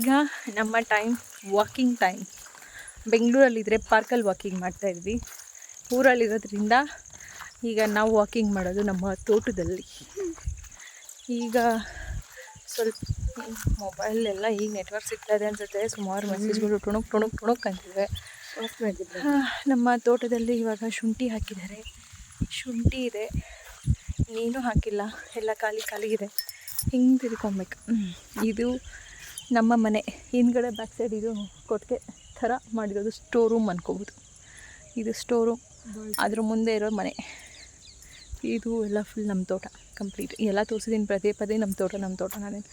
ಈಗ ನಮ್ಮ time walking time ಬೆಂಗಳೂರಲ್ಲಿದ್ದರೆ ಪಾರ್ಕಲ್ಲಿ ವಾಕಿಂಗ್ ಮಾಡ್ತಾಯಿದ್ವಿ ಊರಲ್ಲಿರೋದ್ರಿಂದ ಈಗ ನಾವು ವಾಕಿಂಗ್ ಮಾಡೋದು ನಮ್ಮ ತೋಟದಲ್ಲಿ. ಈಗ ಸ್ವಲ್ಪ ಮೊಬೈಲೆಲ್ಲ ಈಗ ನೆಟ್ವರ್ಕ್ ಸಿಗ್ತಾ ಇದೆ ಅನ್ಸುತ್ತೆ. ಸುಮಾರು ಮೆಸೇಜ್ಗಳು ಟುಣುಕ್ ಟುಣುಕ್ ಟುಣುಕ್ ಅಂತಿವೆ. ನಮ್ಮ ತೋಟದಲ್ಲಿ ಇವಾಗ ಶುಂಠಿ ಹಾಕಿದ್ದಾರೆ. ಶುಂಠಿ ಇದೆ. ನೀನು ಹಾಕಿಲ್ಲ. ಎಲ್ಲ ಖಾಲಿ ಖಾಲಿ ಇದೆ. ಹಿಂಗೆ ತಿರ್ಕೊಬೇಕು. ಇದು ನಮ್ಮ ಮನೆ ಹಿಂದ್ಗಡೆ ಬ್ಯಾಕ್ ಸೈಡ್ ಇದು ಕೊಟ್ಟಿಗೆ ಥರ ಮಾಡಿರೋದು ಸ್ಟೋರ್ ರೂಮ್ ಅನ್ಕೋಬೋದು. ಇದು ಸ್ಟೋರ್ ರೂಮ್ ಅದ್ರ ಮುಂದೆ ಇರೋ ಮನೆ. ಇದು ಎಲ್ಲ ಫುಲ್ ನಮ್ಮ ತೋಟ ಕಂಪ್ಲೀಟ್ ಎಲ್ಲ ತೋರಿಸಿದ್ದೀನಿ ಪದೇ ಪದೇ ನಮ್ಮ ತೋಟ ನಮ್ಮ ತೋಟ ನಾನೇನು.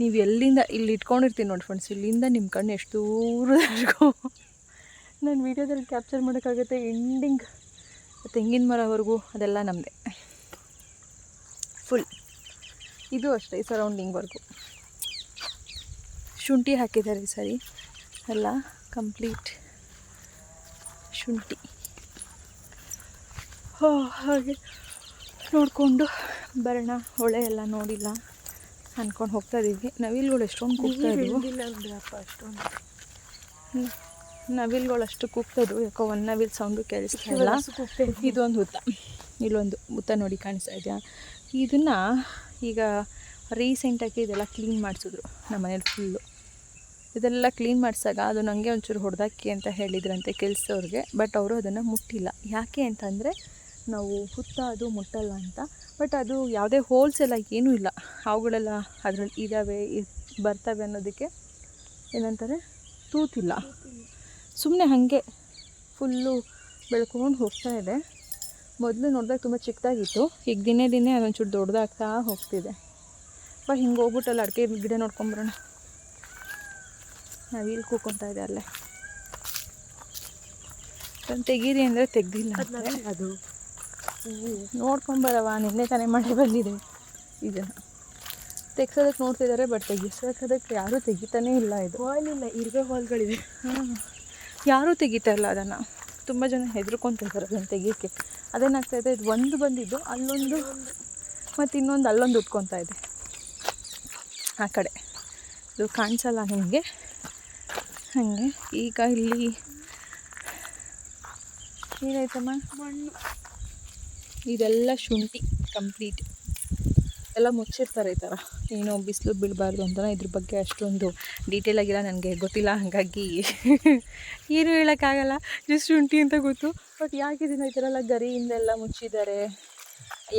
ನೀವು ಎಲ್ಲಿಂದ, ಇಲ್ಲಿ ಇಟ್ಕೊಂಡಿರ್ತೀನಿ ನೋಡಿ ಫ್ರೆಂಡ್ಸ್ ಇಲ್ಲಿಂದ ನಿಮ್ಮ ಕಣ್ಣು ಎಷ್ಟು ದೂರದವರೆಗೂ ನಾನು ವೀಡಿಯೋದಲ್ಲಿ ಕ್ಯಾಪ್ಚರ್ ಮಾಡೋಕ್ಕಾಗುತ್ತೆ ಎಂಡಿಂಗ್ ತೆಂಗಿನ ಮರವರೆಗೂ ಅದೆಲ್ಲ ನಮ್ಮದೇ ಫುಲ್ ಇದು ಅಷ್ಟೇ ಸರೌಂಡಿಂಗ್ವರೆಗೂ ಶುಂಠಿ ಹಾಕಿದ್ದಾರೆ ಈ ಸರಿ. ಎಲ್ಲ ಕಂಪ್ಲೀಟ್ ಶುಂಠಿ. ಹೋ ಹಾಗೆ ನೋಡಿಕೊಂಡು ಬರೋಣ ಹೊಳೆ ಎಲ್ಲ ನೋಡಿಲ್ಲ ಅಂದ್ಕೊಂಡು ಹೋಗ್ತಾ ಇದ್ದೀವಿ. ನವಿಲ್ಗಳು ಎಷ್ಟೊಂದು ಕೂಗ್ತಾ ಇದ್ವು. ನವಿಲ್ಗಳು ಅಷ್ಟು ಕೂಗ್ತಾ ಇದ್ವು. ಯಾಕೋ ಒಂದು ನವಿಲ್ ಸೌಂಡು ಕೇಳಿಸ್ತಾ ಇಲ್ಲ. ಇದೊಂದು ಹುತ್ತ ಇಲ್ಲೊಂದು ಹುತ್ತ ನೋಡಿ ಕಾಣಿಸ್ತಾ ಇದೆಯಾ? ಇದನ್ನು ಈಗ ರೀಸೆಂಟಾಗಿ ಇದೆಲ್ಲ ಕ್ಲೀನ್ ಮಾಡಿಸಿದ್ರು. ನಮ್ಮ ಮನೇಲಿ ಫುಲ್ಲು ಇದೆಲ್ಲ ಕ್ಲೀನ್ ಮಾಡಿಸಾಗ ಅದು ನನಗೆ ಒಂಚೂರು ಹೊಡೆದಾಕಿ ಅಂತ ಹೇಳಿದ್ರಂತೆ ಕೆಲಸವ್ರಿಗೆ ಬಟ್ ಅವರು ಅದನ್ನು ಮುಟ್ಟಿಲ್ಲ. ಯಾಕೆ ಅಂತಂದರೆ, ನಾವು ಹುತ್ತ ಅದು ಮುಟ್ಟಲ್ಲ ಅಂತ. ಬಟ್ ಅದು ಯಾವುದೇ ಹೋಲ್ಸ್ ಎಲ್ಲ ಏನೂ ಇಲ್ಲ. ಅವುಗಳೆಲ್ಲ ಅದರಲ್ಲಿ ಇದ್ದಾವೆ ಬರ್ತವೆ ಅನ್ನೋದಕ್ಕೆ ಏನಂತಾರೆ, ತೂತಿಲ್ಲ. ಸುಮ್ಮನೆ ಹಾಗೆ ಫುಲ್ಲು ಬೆಳ್ಕೊಂಡು ಹೋಗ್ತಾ ಇದೆ. ಮೊದಲು ನೋಡಿದಾಗ ತುಂಬ ಚಿಕ್ಕದಾಗಿತ್ತು. ಈಗ ದಿನೇ ದಿನೇ ಅದೊಂಚೂರು ದೊಡ್ಡದಾಗ್ತಾ ಹೋಗ್ತಿದೆ. ಬಟ್ ಹಿಂಗೆ ಹೋಗ್ಬಿಟ್ಟಲ್ಲ ಅಡಿಕೆ ಗಿಡ ನೋಡ್ಕೊಂಬರೋಣ ನವಿಲ್ ಕೂಕೊಂತ ಇದೆ ಅಲ್ಲೇ. ಅದನ್ನ ತೆಗೀರಿ ಅಂದರೆ ತೆಗ್ದಿಲ್ಲ. ಅದು ನೋಡ್ಕೊಂಬರವ ನಿನ್ನೆ ತಾನೇ ಮಳೆ ಬಂದಿದೆ. ಇದನ್ನು ತೆಗ್ಸೋದಕ್ಕೆ ನೋಡ್ತಿದ್ದಾರೆ ಬಟ್ ತೆಗಿಸೋದಕ್ಕೆ ಯಾರೂ ತೆಗಿತಾನೇ ಇಲ್ಲ ಇದು. ಹಾಲ್ ಇಲ್ಲ ಇರುವೆ ಹಾಲ್ಗಳಿವೆ ಹಾಂ. ಯಾರೂ ತೆಗಿತಾ ಇಲ್ಲ ಅದನ್ನು. ತುಂಬ ಜನ ಹೆದರ್ಕೊತಿದ್ದಾರೆ ಅದನ್ನು ತೆಗಿಯೋಕ್ಕೆ ಅದೇನಾಗ್ತಾಯಿದೆ ಇದು ಒಂದು ಬಂದಿದ್ದು ಅಲ್ಲೊಂದು ಮತ್ತು ಇನ್ನೊಂದು ಅಲ್ಲೊಂದು ಉಟ್ಕೊತಾ ಇದೆ. ಆ ಕಡೆ. ಇದು ಕಾಣಿಸಲ್ಲ ನಿಮಗೆ? ಹಾಗೆ. ಈಗ ಇಲ್ಲಿ ಏನಾಯ್ತಮ್ಮ? ಮಣ್ಣು. ಇದೆಲ್ಲ ಶುಂಠಿ ಕಂಪ್ಲೀಟ್ ಎಲ್ಲ ಮುಚ್ಚಿರ್ತಾರೆ ಈ ಥರ. ಏನೋ ಬಿಸಿಲು ಬೀಳಬಾರ್ದು ಅಂತ ಇದ್ರ ಬಗ್ಗೆ ಅಷ್ಟೊಂದು ಡೀಟೇಲ್ ಆಗಿಲ್ಲ ನನಗೆ ಗೊತ್ತಿಲ್ಲ ಹಾಗಾಗಿ ಏನು ಹೇಳೋಕ್ಕಾಗಲ್ಲ. ಜಸ್ಟ್ ಶುಂಠಿ ಅಂತ ಗೊತ್ತು. ಬಟ್ ಯಾಕೆ ಇದನ್ನು ಈ ಥರ ಎಲ್ಲ ಗರಿಯಿಂದೆಲ್ಲ ಮುಚ್ಚಿದ್ದಾರೆ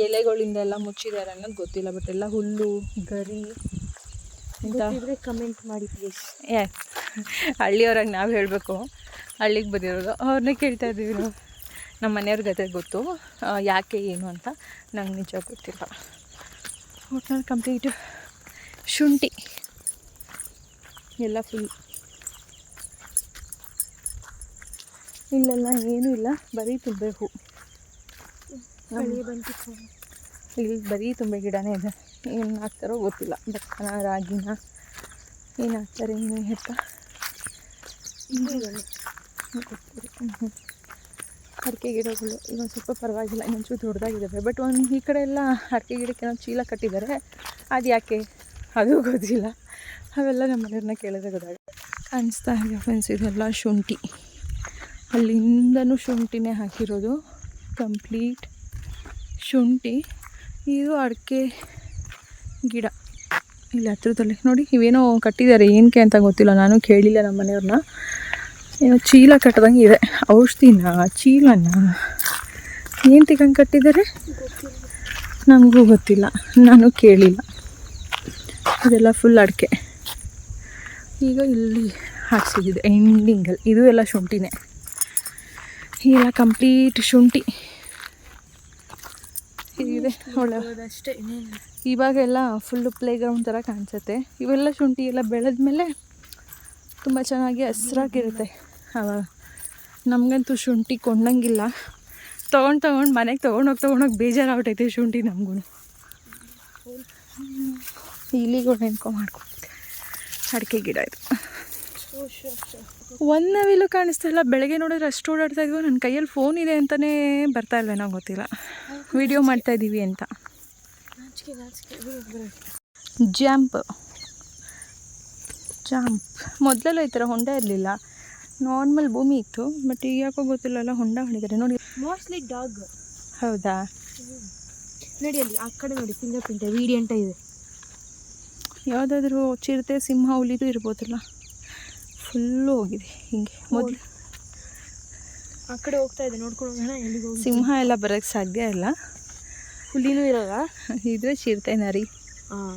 ಎಲೆಗಳಿಂದೆಲ್ಲ ಮುಚ್ಚಿದ್ದಾರೆ ಅನ್ನೋದು ಗೊತ್ತಿಲ್ಲ. ಬಟ್ ಎಲ್ಲ ಹುಲ್ಲು ಗರಿ ಕಮೆಂಟ್ ಮಾಡಿ ಪ್ಲೀಸ್ ಏ ಹಳ್ಳಿಯವ್ರಾಗ ನಾವು ಹೇಳಬೇಕು. ಹಳ್ಳಿಗೆ ಬಂದಿರೋದು. ಅವ್ರನ್ನೇ ಕೇಳ್ತಾ ಇದ್ದೀವಿ ನಾವು. ನಮ್ಮ ಮನೆಯವ್ರ ಗತೆ ಗೊತ್ತು. ಯಾಕೆ ಏನು ಅಂತ ನಂಗೆ ನಿಜ ಗೊತ್ತಿಲ್ಲ. ಒಟ್ನಲ್ಲಿ ಕಂಪ್ಲೀಟ್ ಶುಂಠಿ. ಎಲ್ಲ ಫುಲ್ ಇಲ್ಲೆಲ್ಲ ಏನೂ ಇಲ್ಲ. ಬರೀ ತುಂಬೆ ಹೂ. ಬಂತು ಇಲ್ಲಿ ಬರೀ ತುಂಬೆ ಗಿಡನೇ ಇದೆ. ಏನು ಹಾಕ್ತಾರೋ ಗೊತ್ತಿಲ್ಲ. ಭತ್ತನ ರಾಗಿನ ಏನು ಹಾಕ್ತಾರೆ ಏನು ಗೊತ್ತಿಲ್ಲ ಅಡಿಕೆ ಗಿಡಗಳು ಇನ್ನೊಂದು ಸ್ವಲ್ಪ ಪರವಾಗಿಲ್ಲ ಇನ್ನೊಂಚೂರು ದೊಡ್ಡದಾಗಿದ್ದಾವೆ ಬಟ್ ಒಂದು ಈ ಕಡೆ ಎಲ್ಲ ಅಡಿಕೆ ಗಿಡಕ್ಕೆ ಏನೋ ಚೀಲ ಕಟ್ಟಿದ್ದಾರೆ. ಅದು ಯಾಕೆ? ಅದು ಗೊತ್ತಿಲ್ಲ. ಅವೆಲ್ಲ ನಮ್ಮ ಮನೆಯವ್ರನ್ನ ಕೇಳಿದ್ರೆ ಗೊತ್ತಾಗುತ್ತೆ. ಕಾಣಿಸ್ತಾ ಇದೆ ಫ್ರೆಂಡ್ಸ್ ಇದೆಲ್ಲ ಶುಂಠಿ. ಅಲ್ಲಿಂದನೂ ಶುಂಠಿನೇ ಹಾಕಿರೋದು. ಕಂಪ್ಲೀಟ್ ಶುಂಠಿ. ಇದು ಅಡಿಕೆ ಗಿಡ. ಇಲ್ಲಿ, ಹತ್ರದಲ್ಲಿ. ನೋಡಿ, ಇವೇನೋ ಕಟ್ಟಿದ್ದಾರೆ ಏನಕ್ಕೆ ಅಂತ ಗೊತ್ತಿಲ್ಲ. ನಾನು ಕೇಳಿಲ್ಲ ನಮ್ಮ ಮನೆಯವ್ರನ್ನ. ಏನೋ ಚೀಲ ಕಟ್ಟದಂಗೆ ಇದೆ. ಔಷಧಿನ, ಚೀಲನ? ಏನು ತಿಂಗ ಕಟ್ಟಿದ್ದಾರೆ? ನಮಗೂ ಗೊತ್ತಿಲ್ಲ. ನಾನು ಕೇಳಿಲ್ಲ. ಇದೆಲ್ಲ ಫುಲ್ ಅಡಿಕೆ. ಈಗ ಇಲ್ಲಿ ಹಾಕ್ಸಿದ್ದಿದೆ ಎಂಡಿಂಗಲ್ಲಿ ಇದು ಎಲ್ಲ ಶುಂಠಿನೇ. ಎಲ್ಲ ಕಂಪ್ಲೀಟ್ ಶುಂಠಿ. ಒಳ್ಳೆ ಅಷ್ಟೇ ಇವಾಗೆಲ್ಲ ಫುಲ್ಲು ಪ್ಲೇ ಗ್ರೌಂಡ್ ಥರ ಕಾಣಿಸುತ್ತೆ. ಇವೆಲ್ಲ ಶುಂಠಿ ಎಲ್ಲ ಬೆಳೆದ್ಮೇಲೆ ತುಂಬ ಚೆನ್ನಾಗಿ ಹಸ್ರಾಗಿರುತ್ತೆ. ಅವಾಗ ನಮಗಂತೂ ಶುಂಠಿ ಕೊಂಡಂಗಿಲ್ಲ. ತೊಗೊಂಡು ತೊಗೊಂಡು ಮನೆಗೆ ತೊಗೊಂಡೋಗಿ ತೊಗೊಂಡೋಗಿ ಬೇಜಾರಾಗ್ಬಿಟ್ಟೈತೆ ಶುಂಠಿ ನಮಗೂ ಇಲಿಗಳು ನೆನ್ಕೊ ಮಾಡ್ಕೊ. ಅಡಿಕೆ ಗಿಡ ಇದು. ಒಂದು ನವಿಲು ಕಾಣಿಸ್ತಾ ಇಲ್ಲ. ಬೆಳಗ್ಗೆ ನೋಡಿದ್ರೆ ಅಷ್ಟು ಓಡಾಡ್ತಾ ಇದ್ವು ನನ್ನ ಕೈಯಲ್ಲಿ ಫೋನ್ ಇದೆ ಅಂತಲೇ ಬರ್ತಾ ಇಲ್ವೇನೋ ಗೊತ್ತಿಲ್ಲ. ವಿಡಿಯೋ ಮಾಡ್ತಾ ಇದ್ದೀವಿ ಅಂತ ಜಂಪ್ ಜಂಪ್ ಮೊದಲೆಲ್ಲ ಈ ಥರ ಹೊಂಡ ಇರಲಿಲ್ಲ. ನಾರ್ಮಲ್ ಭೂಮಿ ಇತ್ತು ಬಟ್ ಈಗ ಯಾಕೋ ಗೊತ್ತಿಲ್ಲಲ್ಲ ಹೊಂಡ ಹೊಂಡಿದ್ದಾರೆ ನೋಡಿ. ಮೋಸ್ಟ್ಲಿ ಡಾಗ್ ಹೌದಾ? ನೋಡಿ ಅಲ್ಲಿ ಆ ಕಡೆ ನೋಡಿ ಫಿಂಗರ್ ಪ್ರಿಂಟ್ ವೀಡಿಯಂಟ ಇದೆ. ಯಾವುದಾದ್ರೂ ಚಿರತೆ ಸಿಂಹ ಹುಲಿದು ಇರ್ಬೋದಲ್ಲ. ಫುಲ್ಲು ಹೋಗಿದೆ ಹಿಂಗೆ. ಮೊದಲು ಆ ಕಡೆ ಹೋಗ್ತಾ ಇದೆ ನೋಡ್ಕೊಳ್ಳೋಣ ಎಲ್ಲಿಗೆ ಹೋಗಿ ಸಿಂಹ ಎಲ್ಲ ಬರೋಕ್ಕೆ ಸಾಧ್ಯ ಇಲ್ಲ. ಹುಲಿನೂ ಇರಲ್ಲ? ಇದ್ರೆ ಚಿರತೆ ನರಿ. ಹಾಂ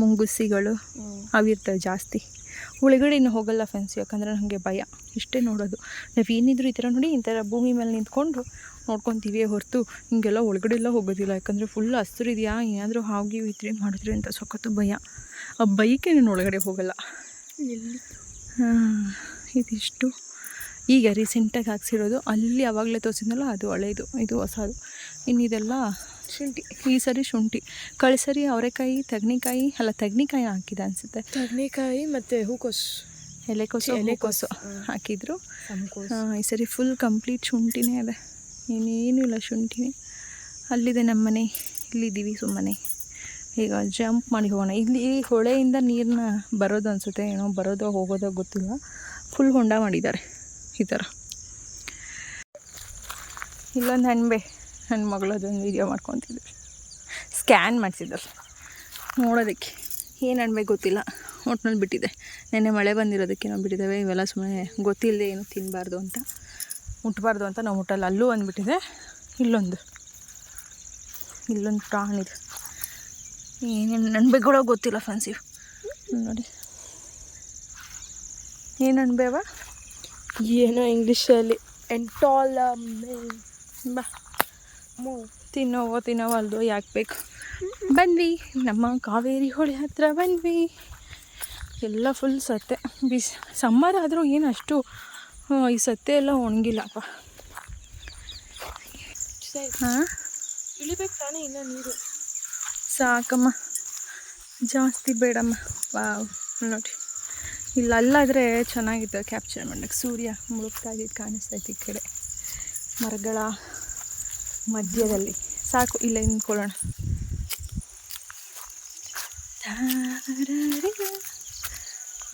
ಮುಂಗುಸಿಗಳು ಅವಿರ್ತವೆ ಜಾಸ್ತಿ. ಒಳಗಡೆ ಇನ್ನು ಹೋಗಲ್ಲ ಫ್ರೆಂಡ್ಸ್ ಯಾಕಂದರೆ ನನಗೆ ಭಯ. ಇಷ್ಟೇ ನೋಡೋದು. ನಾವು ಏನಿದ್ರು ಈ ಥರ ನೋಡಿ ಈ ಥರ ಭೂಮಿ ಮೇಲೆ ನಿಂತ್ಕೊಂಡು ನೋಡ್ಕೊತೀವಿ ಹೊರತು. ಹಿಂಗೆಲ್ಲ ಒಳಗಡೆ ಎಲ್ಲ ಹೋಗೋದಿಲ್ಲ ಯಾಕಂದರೆ ಫುಲ್ ಹಸ್ರಿದೆಯಾ ಏನಾದರೂ ಹಾಗೆ ಇದ್ರೆ ಮಾಡಿದ್ರೆ ಅಂತ ಸಖತ್ತು ಭಯ. ಆ ಬೈಕೆ ನಾನು ಒಳಗಡೆ ಹೋಗಲ್ಲ. ಹಾಂ, ಇದಿಷ್ಟು. ಈಗ ರೀಸೆಂಟಾಗಿ ಹಾಕ್ಸಿರೋದು ಅಲ್ಲಿ ಯಾವಾಗಲೇ ತೋರಿಸಿದ್ನಲ್ಲ ಅದು ಹಳೆಯದು ಇದು ಹೊಸದು. ಇನ್ನು ಇದೆಲ್ಲ ಶುಂಠಿ ಈ ಸರಿ ಶುಂಠಿ. ಕಳಿಸರಿ ಅವರೆಕಾಯಿ ತಗ್ನಿಕಾಯಿ ಅಲ್ಲ ತಗ್ನಿಕಾಯಿ ಹಾಕಿದೆ ಅನಿಸುತ್ತೆ. ತಗ್ನಿಕಾಯಿ ಮತ್ತು ಹೂಕೋಸು. ಎಲೆಕೋಸು ಎಲೆಕೋಸು, ಹಾಕಿದ್ರು. ಈ ಸರಿ ಫುಲ್ ಕಂಪ್ಲೀಟ್ ಶುಂಠಿನೇ ಇದೆ. ಇನ್ನೇನು ಇಲ್ಲ ಶುಂಠಿನೇ. ಅಲ್ಲಿದೆ ನಮ್ಮ ಮನೆ ಇಲ್ಲಿದ್ದೀವಿ ಸುಮ್ಮನೆ. ಈಗ ಜಂಪ್ ಮಾಡಿ ಹೋಗೋಣ. ಇಲ್ಲಿ ಈ ಹೊಳೆಯಿಂದ ನೀರನ್ನ ಬರೋದು ಅನಿಸುತ್ತೆ ಏನೋ ಬರೋದೋ ಹೋಗೋದೋ ಗೊತ್ತಿಲ್ಲ. ಫುಲ್ ಹೊಂಡ ಮಾಡಿದ್ದಾರೆ. ಈ ಥರ. ಇಲ್ಲೊಂದು ಹಣ್ಬೆ ನನ್ನ ಮಗಳದೊಂದು ವೀಡಿಯೋ ಮಾಡ್ಕೊತಿದ್ರು. ಸ್ಕ್ಯಾನ್ ಮಾಡಿಸಿದ್ರು. ನೋಡೋದಕ್ಕೆ ಏನು ಅಣ್ಬೆ ಗೊತ್ತಿಲ್ಲ. ಒಟ್ನಲ್ಲಿ ಬಿಟ್ಟಿದೆ. ನೆನ್ನೆ ಮಳೆ ಬಂದಿರೋದಕ್ಕೆ ನಾವು ಬಿಟ್ಟಿದ್ದೇವೆ. ಇವೆಲ್ಲ ಸುಮ್ಮನೆ ಗೊತ್ತಿಲ್ಲದೆ ಏನು ತಿನ್ನಬಾರ್ದು ಅಂತ. ಮುಟ್ಟಬಾರ್ದು ಅಂತ ನಾವು ಮುಟ್ಟಲ್ಲ. ಅಲ್ಲೂ ಅಂದ್ಬಿಟ್ಟಿದೆ ಇಲ್ಲೊಂದು. ಇಲ್ಲೊಂದು ಪ್ರಾಣಿದು ಏನೇನು ಅಣ್ಬೆಗಳೋ ಗೊತ್ತಿಲ್ಲ ಫ್ರೆಂಡ್ಸ್ ಇವು. ನೋಡಿ. ಏನು ಅಣ್ಬೆವ ಏನೋ ಇಂಗ್ಲೀಷಲ್ಲಿ ಎಂಟಾಲ ಬಾ ತಿನ್ನೋವೋ ತಿನ್ನೋವಲ್ದು ಯಾಕೆ ಬೇಕು? ಬಂದ್ವಿ ನಮ್ಮ ಕಾವೇರಿ ಹೊಳೆ ಹತ್ರ ಬಂದ್ವಿ ಎಲ್ಲ ಫುಲ್ ಸತ್ತೆ. ಬಿಸಿ ಸಮ್ಮರ್ ಆದರೂ ಏನು ಅಷ್ಟು ಈ ಸತ್ತೆ ಎಲ್ಲ ಒಣಗಿಲ್ಲಪ್ಪ ಹಾಂ? ಇಳಿಬೇಕು ತಾನೇ ಇನ್ನೂ ನೀರು. ಸಾಕಮ್ಮ. ಜಾಸ್ತಿ ಬೇಡಮ್ಮ. ವಾವ್ ನೋಡಿ. ಇಲ್ಲ, ಅಲ್ಲಾದರೆ ಚೆನ್ನಾಗಿತ್ತು ಕ್ಯಾಪ್ಚರ್ ಮಾಡೋಕ್ಕೆ ಸೂರ್ಯ ಮುಳುಗ್ತಾ ಕಾಣಿಸ್ತಾ ಈ ಕಡೆ. ಮರಗಳ ಮಧ್ಯದಲ್ಲಿ. ಸಾಕು, ಇಲ್ಲೇ ನಿಂತ್ಕೊಳ್ಳೋಣ.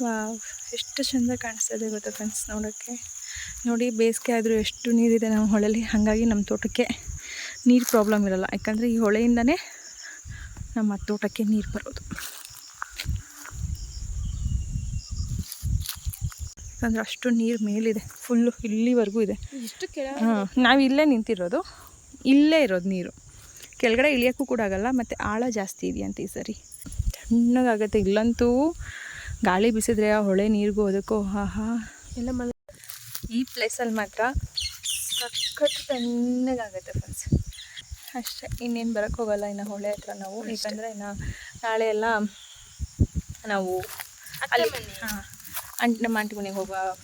ವಾವ್ ಎಷ್ಟು ಚಂದ ಇದೆ ಗೊತ್ತಾ ಫ್ರೆಂಡ್ಸ್ ನೋಡೋಕ್ಕೆ. ನೋಡಿ, ಬೇಸಿಗೆ ಆದರೂ ಎಷ್ಟು ನೀರಿದೆ ನಮ್ಮ ಹೊಳೆಲಿ ಹಾಗಾಗಿ ನಮ್ಮ ತೋಟಕ್ಕೆ ನೀರು ಪ್ರಾಬ್ಲಮ್ ಇರಲ್ಲ. ಯಾಕಂದರೆ ಈ ಹೊಳೆಯಿಂದನೇ ನಮ್ಮ ತೋಟಕ್ಕೆ ನೀರು ಬರೋದು. ಯಾಕಂದರೆ ಅಷ್ಟು ನೀರು ಮೇಲಿದೆ. ಫುಲ್ಲು ಇಲ್ಲಿವರೆಗೂ ಇದೆ. ಹಾಂ ನಾವು ಇಲ್ಲೇ ನಿಂತಿರೋದು. ಇಲ್ಲೇ ಇರೋದು ನೀರು. ಕೆಳಗಡೆ ಇಳಿಯೋಕ್ಕೂ ಕೂಡ ಆಗಲ್ಲ ಮತ್ತು ಆಳ ಜಾಸ್ತಿ ಇದೆಯಂತೆ ಈ ಸರಿ. ತಣ್ಣಗಾಗತ್ತೆ. ಇಲ್ಲಂತೂ ಗಾಳಿ ಬಿಸಿದ್ರೆ ಆ ಹೊಳೆ ನೀರಿಗೂ ಅದಕ್ಕೂ ಹಾಹಾ ಹಾ. ಎಲ್ಲ ಮನೆ ಈ ಪ್ಲೇಸಲ್ಲಿ ಮಾತ್ರ ಸಖತ್ ತಣ್ಣಗಾಗತ್ತೆ ಫ್ರೆಂಡ್ಸ್ ಅಷ್ಟೇ. ಇನ್ನೇನು ಬರೋಕ್ಕೆ ಹೋಗಲ್ಲ ಇನ್ನು ಹೊಳೆ ಹತ್ರ ನಾವು. ಯಾಕಂದರೆ ಇನ್ನು ನಾಳೆ ಎಲ್ಲ ನಾವು ಅಲ್ಲಿ ಹಾಂ. ಆಂಟಿ ನಮ್ಮ ಆಂಟಿ ಮನೆಗೆ ಹೋಗೋ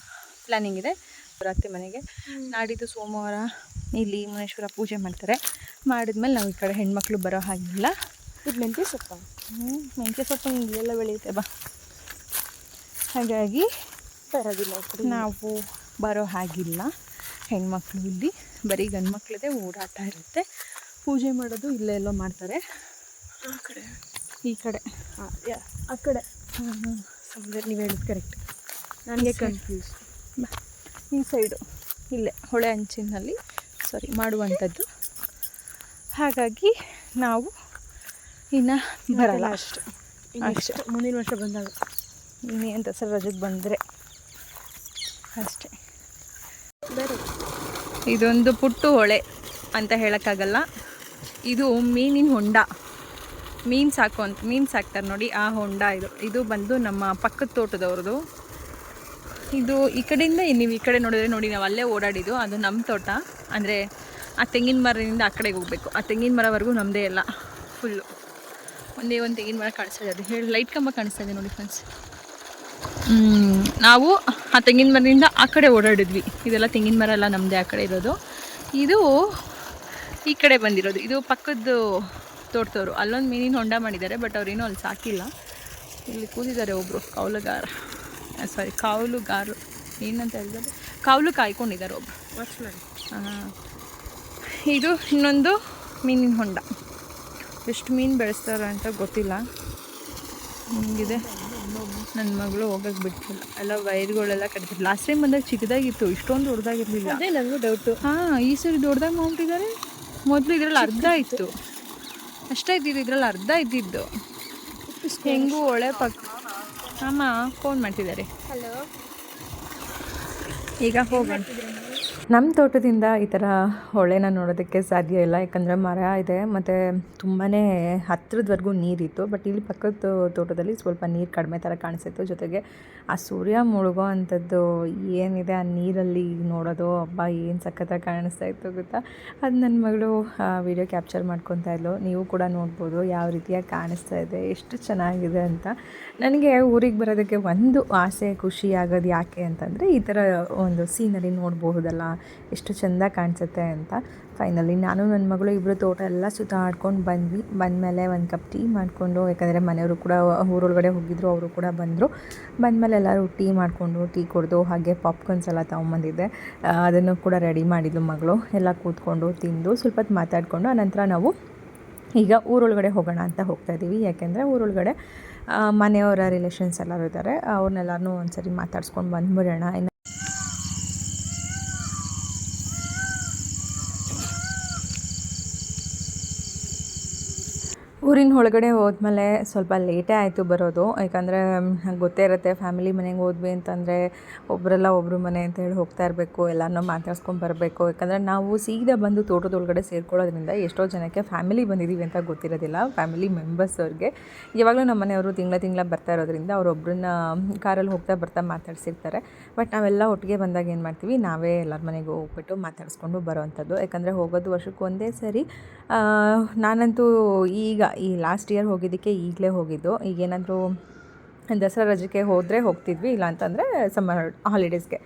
ಪ್ಲ್ಯಾನಿಂಗ್ ಇದೆ. ಅತ್ತೆ ಮನೆಗೆ ನಾಡಿದ್ದು ಸೋಮವಾರ ಇಲ್ಲಿ ಮುನೇಶ್ವರ ಪೂಜೆ ಮಾಡ್ತಾರೆ. ಮಾಡಿದ್ಮೇಲೆ ನಾವು ಈ ಕಡೆ ಹೆಣ್ಮಕ್ಳು ಬರೋ ಹಾಗಿಲ್ಲ. ಇದು ಮೆಂತ್ಯ ಸೊಪ್ಪು ಹ್ಞೂ ಮೆಂತ್ಯ ಸೊಪ್ಪು ಇಲ್ಲೆಲ್ಲ ಬೆಳೆಯುತ್ತೆ ಬಾ. ಹಾಗಾಗಿ ಬರೋದಿಲ್ಲ. ನಾವು ಬರೋ ಹಾಗಿಲ್ಲ. ಹೆಣ್ಮಕ್ಳು ಇಲ್ಲಿ ಬರೀ ಗಂಡು ಮಕ್ಳದೇ ಓಡಾಟ ಇರುತ್ತೆ. ಪೂಜೆ ಮಾಡೋದು ಇಲ್ಲೇ ಎಲ್ಲೋ ಮಾಡ್ತಾರೆ. ಆ ಕಡೆ. ಈ ಕಡೆ. ಆ, ಯಾ- ಆ ಕಡೆ. ಸಮುದ್ರ ನೀವು ಹೇಳಿದ್ದು ಕರೆಕ್ಟ್ ನನಗೆ ಕನ್ಫ್ಯೂಸ್ ಈ ಸೈಡು ಇಲ್ಲೇ ಹೊಳೆ ಅಂಚಿನಲ್ಲಿ ಸಾರಿ ಮಾಡುವಂಥದ್ದು. ಹಾಗಾಗಿ ನಾವು ಇನ್ನು ಬರಲ್ಲ. ಅಷ್ಟು. ಅಷ್ಟೇ. ಮುಂದಿನ ವರ್ಷ ಬಂದಾಗ. ಇನ್ನೇನು ದಸರಾ ರಜಕ್ಕೆ ಬಂದರೆ? ಅಷ್ಟೇ. ಬೇರೆ. ಇದೊಂದು ಪುಟ್ಟು ಹೊಳೆ ಅಂತ ಹೇಳೋಕ್ಕಾಗಲ್ಲ. ಇದು ಮೀನಿನ ಹೊಂಡ. ಮೀನು ಸಾಕು ಅಂತ ಮೀನು ಸಾಕ್ತಾರೆ ನೋಡಿ ಆ ಹೊಂಡ ಇದು. ಇದು ಬಂದು ನಮ್ಮ ಪಕ್ಕದ ತೋಟದವ್ರದ್ದು ಇದು ಈ ಕಡೆಯಿಂದ ನೀವು ಈ ಕಡೆ ನೋಡಿದ್ರೆ ನೋಡಿ, ನಾವು ಅಲ್ಲೇ ಓಡಾಡಿದ್ದು. ಅದು ನಮ್ಮ ತೋಟ. ಅಂದರೆ ಆ ತೆಂಗಿನ ಮರದಿಂದ ಆ ಕಡೆಗೆ ಹೋಗಬೇಕು. ಆ ತೆಂಗಿನ ಮರವರೆಗೂ ನಮ್ಮದೇ ಎಲ್ಲ. ಫುಲ್ಲು ಒಂದೇ ಒಂದು ತೆಂಗಿನ ಮರ ಕಾಣಿಸ್ತಾ ಇದೆ. ಅದು ಹೇಳಿ ಲೈಟ್ ಕಂಬ ಕಾಣಿಸ್ತಾ ಇದೆ ನೋಡಿ ಫ್ರೆಂಡ್ಸ್ ನಾವು ಆ ತೆಂಗಿನ ಮರದಿಂದ ಆ ಕಡೆ ಓಡಾಡಿದ್ವಿ. ಇದೆಲ್ಲ ತೆಂಗಿನ ಮರ ಎಲ್ಲ ನಮ್ಮದೇ ಆ ಕಡೆ ಇರೋದು. ಇದು ಈ ಕಡೆ ಬಂದಿರೋದು. ಇದು ಪಕ್ಕದ್ದು ತೋಟದವರು. ಅಲ್ಲೊಂದು ಮೀನಿನ ಹೊಂಡ ಮಾಡಿದ್ದಾರೆ, ಬಟ್ ಅವ್ರೇನೂ ಅಲ್ಲಿ ಸಾಕಿಲ್ಲ. ಇಲ್ಲಿ ಕೂತಿದ್ದಾರೆ ಒಬ್ಬರು ಕೌಲುಗಾರ. ಸಾರಿ ಕಾವಲುಗಾರರು ಏನಂತ ಹೇಳಿದ್ರೆ? ಕಾವಲು ಕಾಯ್ಕೊಂಡಿದ್ದಾರೆ ಒಬ್ಬರು ಇದು ಇನ್ನೊಂದು ಮೀನಿನ ಹೊಂಡ. ಎಷ್ಟು ಮೀನು ಬೆಳೆಸ್ತಾರೆ ಅಂತ ಗೊತ್ತಿಲ್ಲ. ಹಿಂಗಿದೆ. ನನ್ನ ಮಗಳು ಹೋಗಕ್ಕೆ ಬಿಡ್ತಿಲ್ಲ. ಎಲ್ಲ ವೈರ್ಗಳೆಲ್ಲ ಕಟ್ತಿದ್ರು ಲಾಸ್ಟ್ ಟೈಮ್ ಬಂದಾಗ ಚಿಕ್ಕದಾಗಿತ್ತು. ಇಷ್ಟೊಂದು ದೊಡ್ಡದಾಗಿರ್ಲಿಲ್ಲ. ಅದೇ ನನಗೂ ಡೌಟು ಹಾಂ ಈ ಸರಿ ದೊಡ್ಡದಾಗಿ ಮಾಡ್ಬಿಟ್ಟಿದ್ದಾರೆ ಮೊದಲು ಇದರಲ್ಲಿ ಅರ್ಧ ಇತ್ತು. ಅಷ್ಟೇ ಇದ್ದಿದ್ದು ಇದರಲ್ಲಿ ಅರ್ಧ ಇದ್ದಿದ್ದು. ಹೆಂಗೂ ಒಳ್ಳೆ ಪಕ್ಕ ಅಮ್ಮ ಫೋನ್ ಮಾಡ್ತಿದ್ದಾರೆ. ಹಲೋ ಈಗ ಹೋಗೋಣ. ನಮ್ಮ ತೋಟದಿಂದ ಈ ಥರ ಹೊಳೆನ ನೋಡೋದಕ್ಕೆ ಸಾಧ್ಯ ಇಲ್ಲ ಯಾಕಂದರೆ ಮರ ಇದೆ ಮತ್ತು ತುಂಬಾ ಹತ್ತಿರದವರೆಗೂ ನೀರಿತ್ತು ಬಟ್ ಇಲ್ಲಿ ಪಕ್ಕದ ತೋಟದಲ್ಲಿ ಸ್ವಲ್ಪ ನೀರು ಕಡಿಮೆ ಥರ ಕಾಣಿಸಿತ್ತು. ಜೊತೆಗೆ ಆ ಸೂರ್ಯ ಮುಳುಗೋ ಅಂಥದ್ದು ಏನಿದೆ ಆ ನೀರಲ್ಲಿ ನೋಡೋದು ಹಬ್ಬ ಏನು ಸಖತ್ತಾಗಿ ಕಾಣಿಸ್ತಾ ಇತ್ತು ಗೊತ್ತಾ? ಅದು ನನ್ನ ಮಗಳು ವಿಡಿಯೋ ಕ್ಯಾಪ್ಚರ್ ಮಾಡ್ಕೊತಾ ಇದ್ಲು. ನೀವು ಕೂಡ ನೋಡ್ಬೋದು ಯಾವ ರೀತಿಯಾಗಿ ಕಾಣಿಸ್ತಾ ಇದೆ ಎಷ್ಟು ಚೆನ್ನಾಗಿದೆ ಅಂತ. ನನಗೆ ಊರಿಗೆ ಬರೋದಕ್ಕೆ ಒಂದು ಆಸೆ, ಖುಷಿ ಆಗೋದು ಯಾಕೆ ಅಂತಂದರೆ, ಈ ಥರ ಒಂದು ಸೀನರಿ ನೋಡಬಹುದಲ್ಲ ಎಷ್ಟು ಚೆಂದ ಕಾಣಿಸುತ್ತೆ ಅಂತ. ಫೈನಲಿ ನಾನು ನನ್ನ ಮಗಳು ಇಬ್ಬರು ತೋಟ ಎಲ್ಲ ಸುತ್ತಾಡ್ಕೊಂಡು ಬಂದ್ವಿ. ಬಂದಮೇಲೆ ಒಂದು ಕಪ್ ಟೀ ಮಾಡಿಕೊಂಡು, ಯಾಕಂದರೆ ಮನೆಯವರು ಕೂಡ ಊರೊಳಗಡೆ ಹೋಗಿದ್ರು, ಅವರು ಕೂಡ ಬಂದರು. ಬಂದಮೇಲೆ ಎಲ್ಲರೂ ಟೀ ಮಾಡಿಕೊಂಡು, ಟೀ ಕುಡಿದು ಹಾಗೆ ಪಾಪ್ಕಾರ್ನ್ಸ್ ಎಲ್ಲ ತೊಗೊಂಬಂದಿದ್ದೆ. ಅದನ್ನು ಕೂಡ ರೆಡಿ ಮಾಡಿದ್ಲು ಮಗಳು. ಎಲ್ಲ ಕೂತ್ಕೊಂಡು ತಿಂದು, ಸ್ವಲ್ಪ ಹೊತ್ತು ಮಾತಾಡಿಕೊಂಡು, ಆನಂತರ ನಾವು ಈಗ ಊರೊಳಗಡೆ ಹೋಗೋಣ ಅಂತ ಹೋಗ್ತಾ ಇದ್ದೀವಿ ಯಾಕೆಂದರೆ ಊರೊಳಗಡೆ ಮನೆಯವರ ರಿಲೇಷನ್ಸ್ ಎಲ್ಲರೂ ಇದ್ದಾರೆ ಅವ್ರನ್ನೆಲ್ಲರನ್ನೂ ಒಂದ್ಸರಿ ಮಾತಾಡ್ಸ್ಕೊಂಡು ಬಂದ್ಬಿಡೋಣ. ಇನ್ನು ಊರಿನ ಒಳಗಡೆ ಹೋದ್ಮೇಲೆ ಸ್ವಲ್ಪ ಲೇಟೇ ಆಯಿತು ಬರೋದು. ಯಾಕಂದರೆ ಗೊತ್ತೇ ಇರುತ್ತೆ, ಫ್ಯಾಮಿಲಿ ಮನೆಗೆ ಹೋದ್ವಿ ಅಂತಂದರೆ ಒಬ್ಬರೆಲ್ಲ ಒಬ್ಬರು ಮನೆ ಅಂತ ಹೇಳಿ ಹೋಗ್ತಾ ಇರಬೇಕು ಎಲ್ಲನೂ ಮಾತಾಡ್ಸ್ಕೊಂಡು ಬರಬೇಕು. ಯಾಕಂದರೆ ನಾವು ಸೀದಾ ಬಂದು ತೋಟದೊಳಗಡೆ ಸೇರ್ಕೊಳ್ಳೋದ್ರಿಂದ ಎಷ್ಟೋ ಜನಕ್ಕೆ ಫ್ಯಾಮಿಲಿ ಬಂದಿದ್ದೀವಿ ಅಂತ ಗೊತ್ತಿರೋದಿಲ್ಲ, ಫ್ಯಾಮಿಲಿ ಮೆಂಬರ್ಸ್ ಅವ್ರಿಗೆ. ಯಾವಾಗಲೂ ನಮ್ಮ ಮನೆಯವರು ತಿಂಗಳ ತಿಂಗಳ ಬರ್ತಾ ಇರೋದ್ರಿಂದ ಅವರೊಬ್ಬರನ್ನ ಕಾರಲ್ಲಿ ಹೋಗ್ತಾ ಬರ್ತಾ ಮಾತಾಡ್ಸಿರ್ತಾರೆ. ಬಟ್ ನಾವೆಲ್ಲ ಒಟ್ಟಿಗೆ ಬಂದಾಗ ಏನು ಮಾಡ್ತೀವಿ, ನಾವೇ ಎಲ್ಲರ ಮನೆಗೆ ಹೋಗ್ಬಿಟ್ಟು ಮಾತಾಡಿಸ್ಕೊಂಡು ಬರೋವಂಥದ್ದು. ಯಾಕಂದರೆ ಹೋಗೋದು ವರ್ಷಕ್ಕೆ ಒಂದೇ ಸರಿ. ನಾನಂತೂ ಈಗ ಈ ಲಾಸ್ಟ್ ಇಯರ್ ಹೋಗಿದ್ದಕ್ಕೆ ಈಗಲೇ ಹೋಗಿದ್ದು. ಈಗೇನಾದರೂ ದಸರಾ ರಜಕ್ಕೆ ಹೋದರೆ ಹೋಗ್ತಿದ್ವಿ ಇಲ್ಲ ಅಂತಂದರೆ ಸಮ್ಮರ್ ಹಾಲಿಡೇಸ್ಗೆ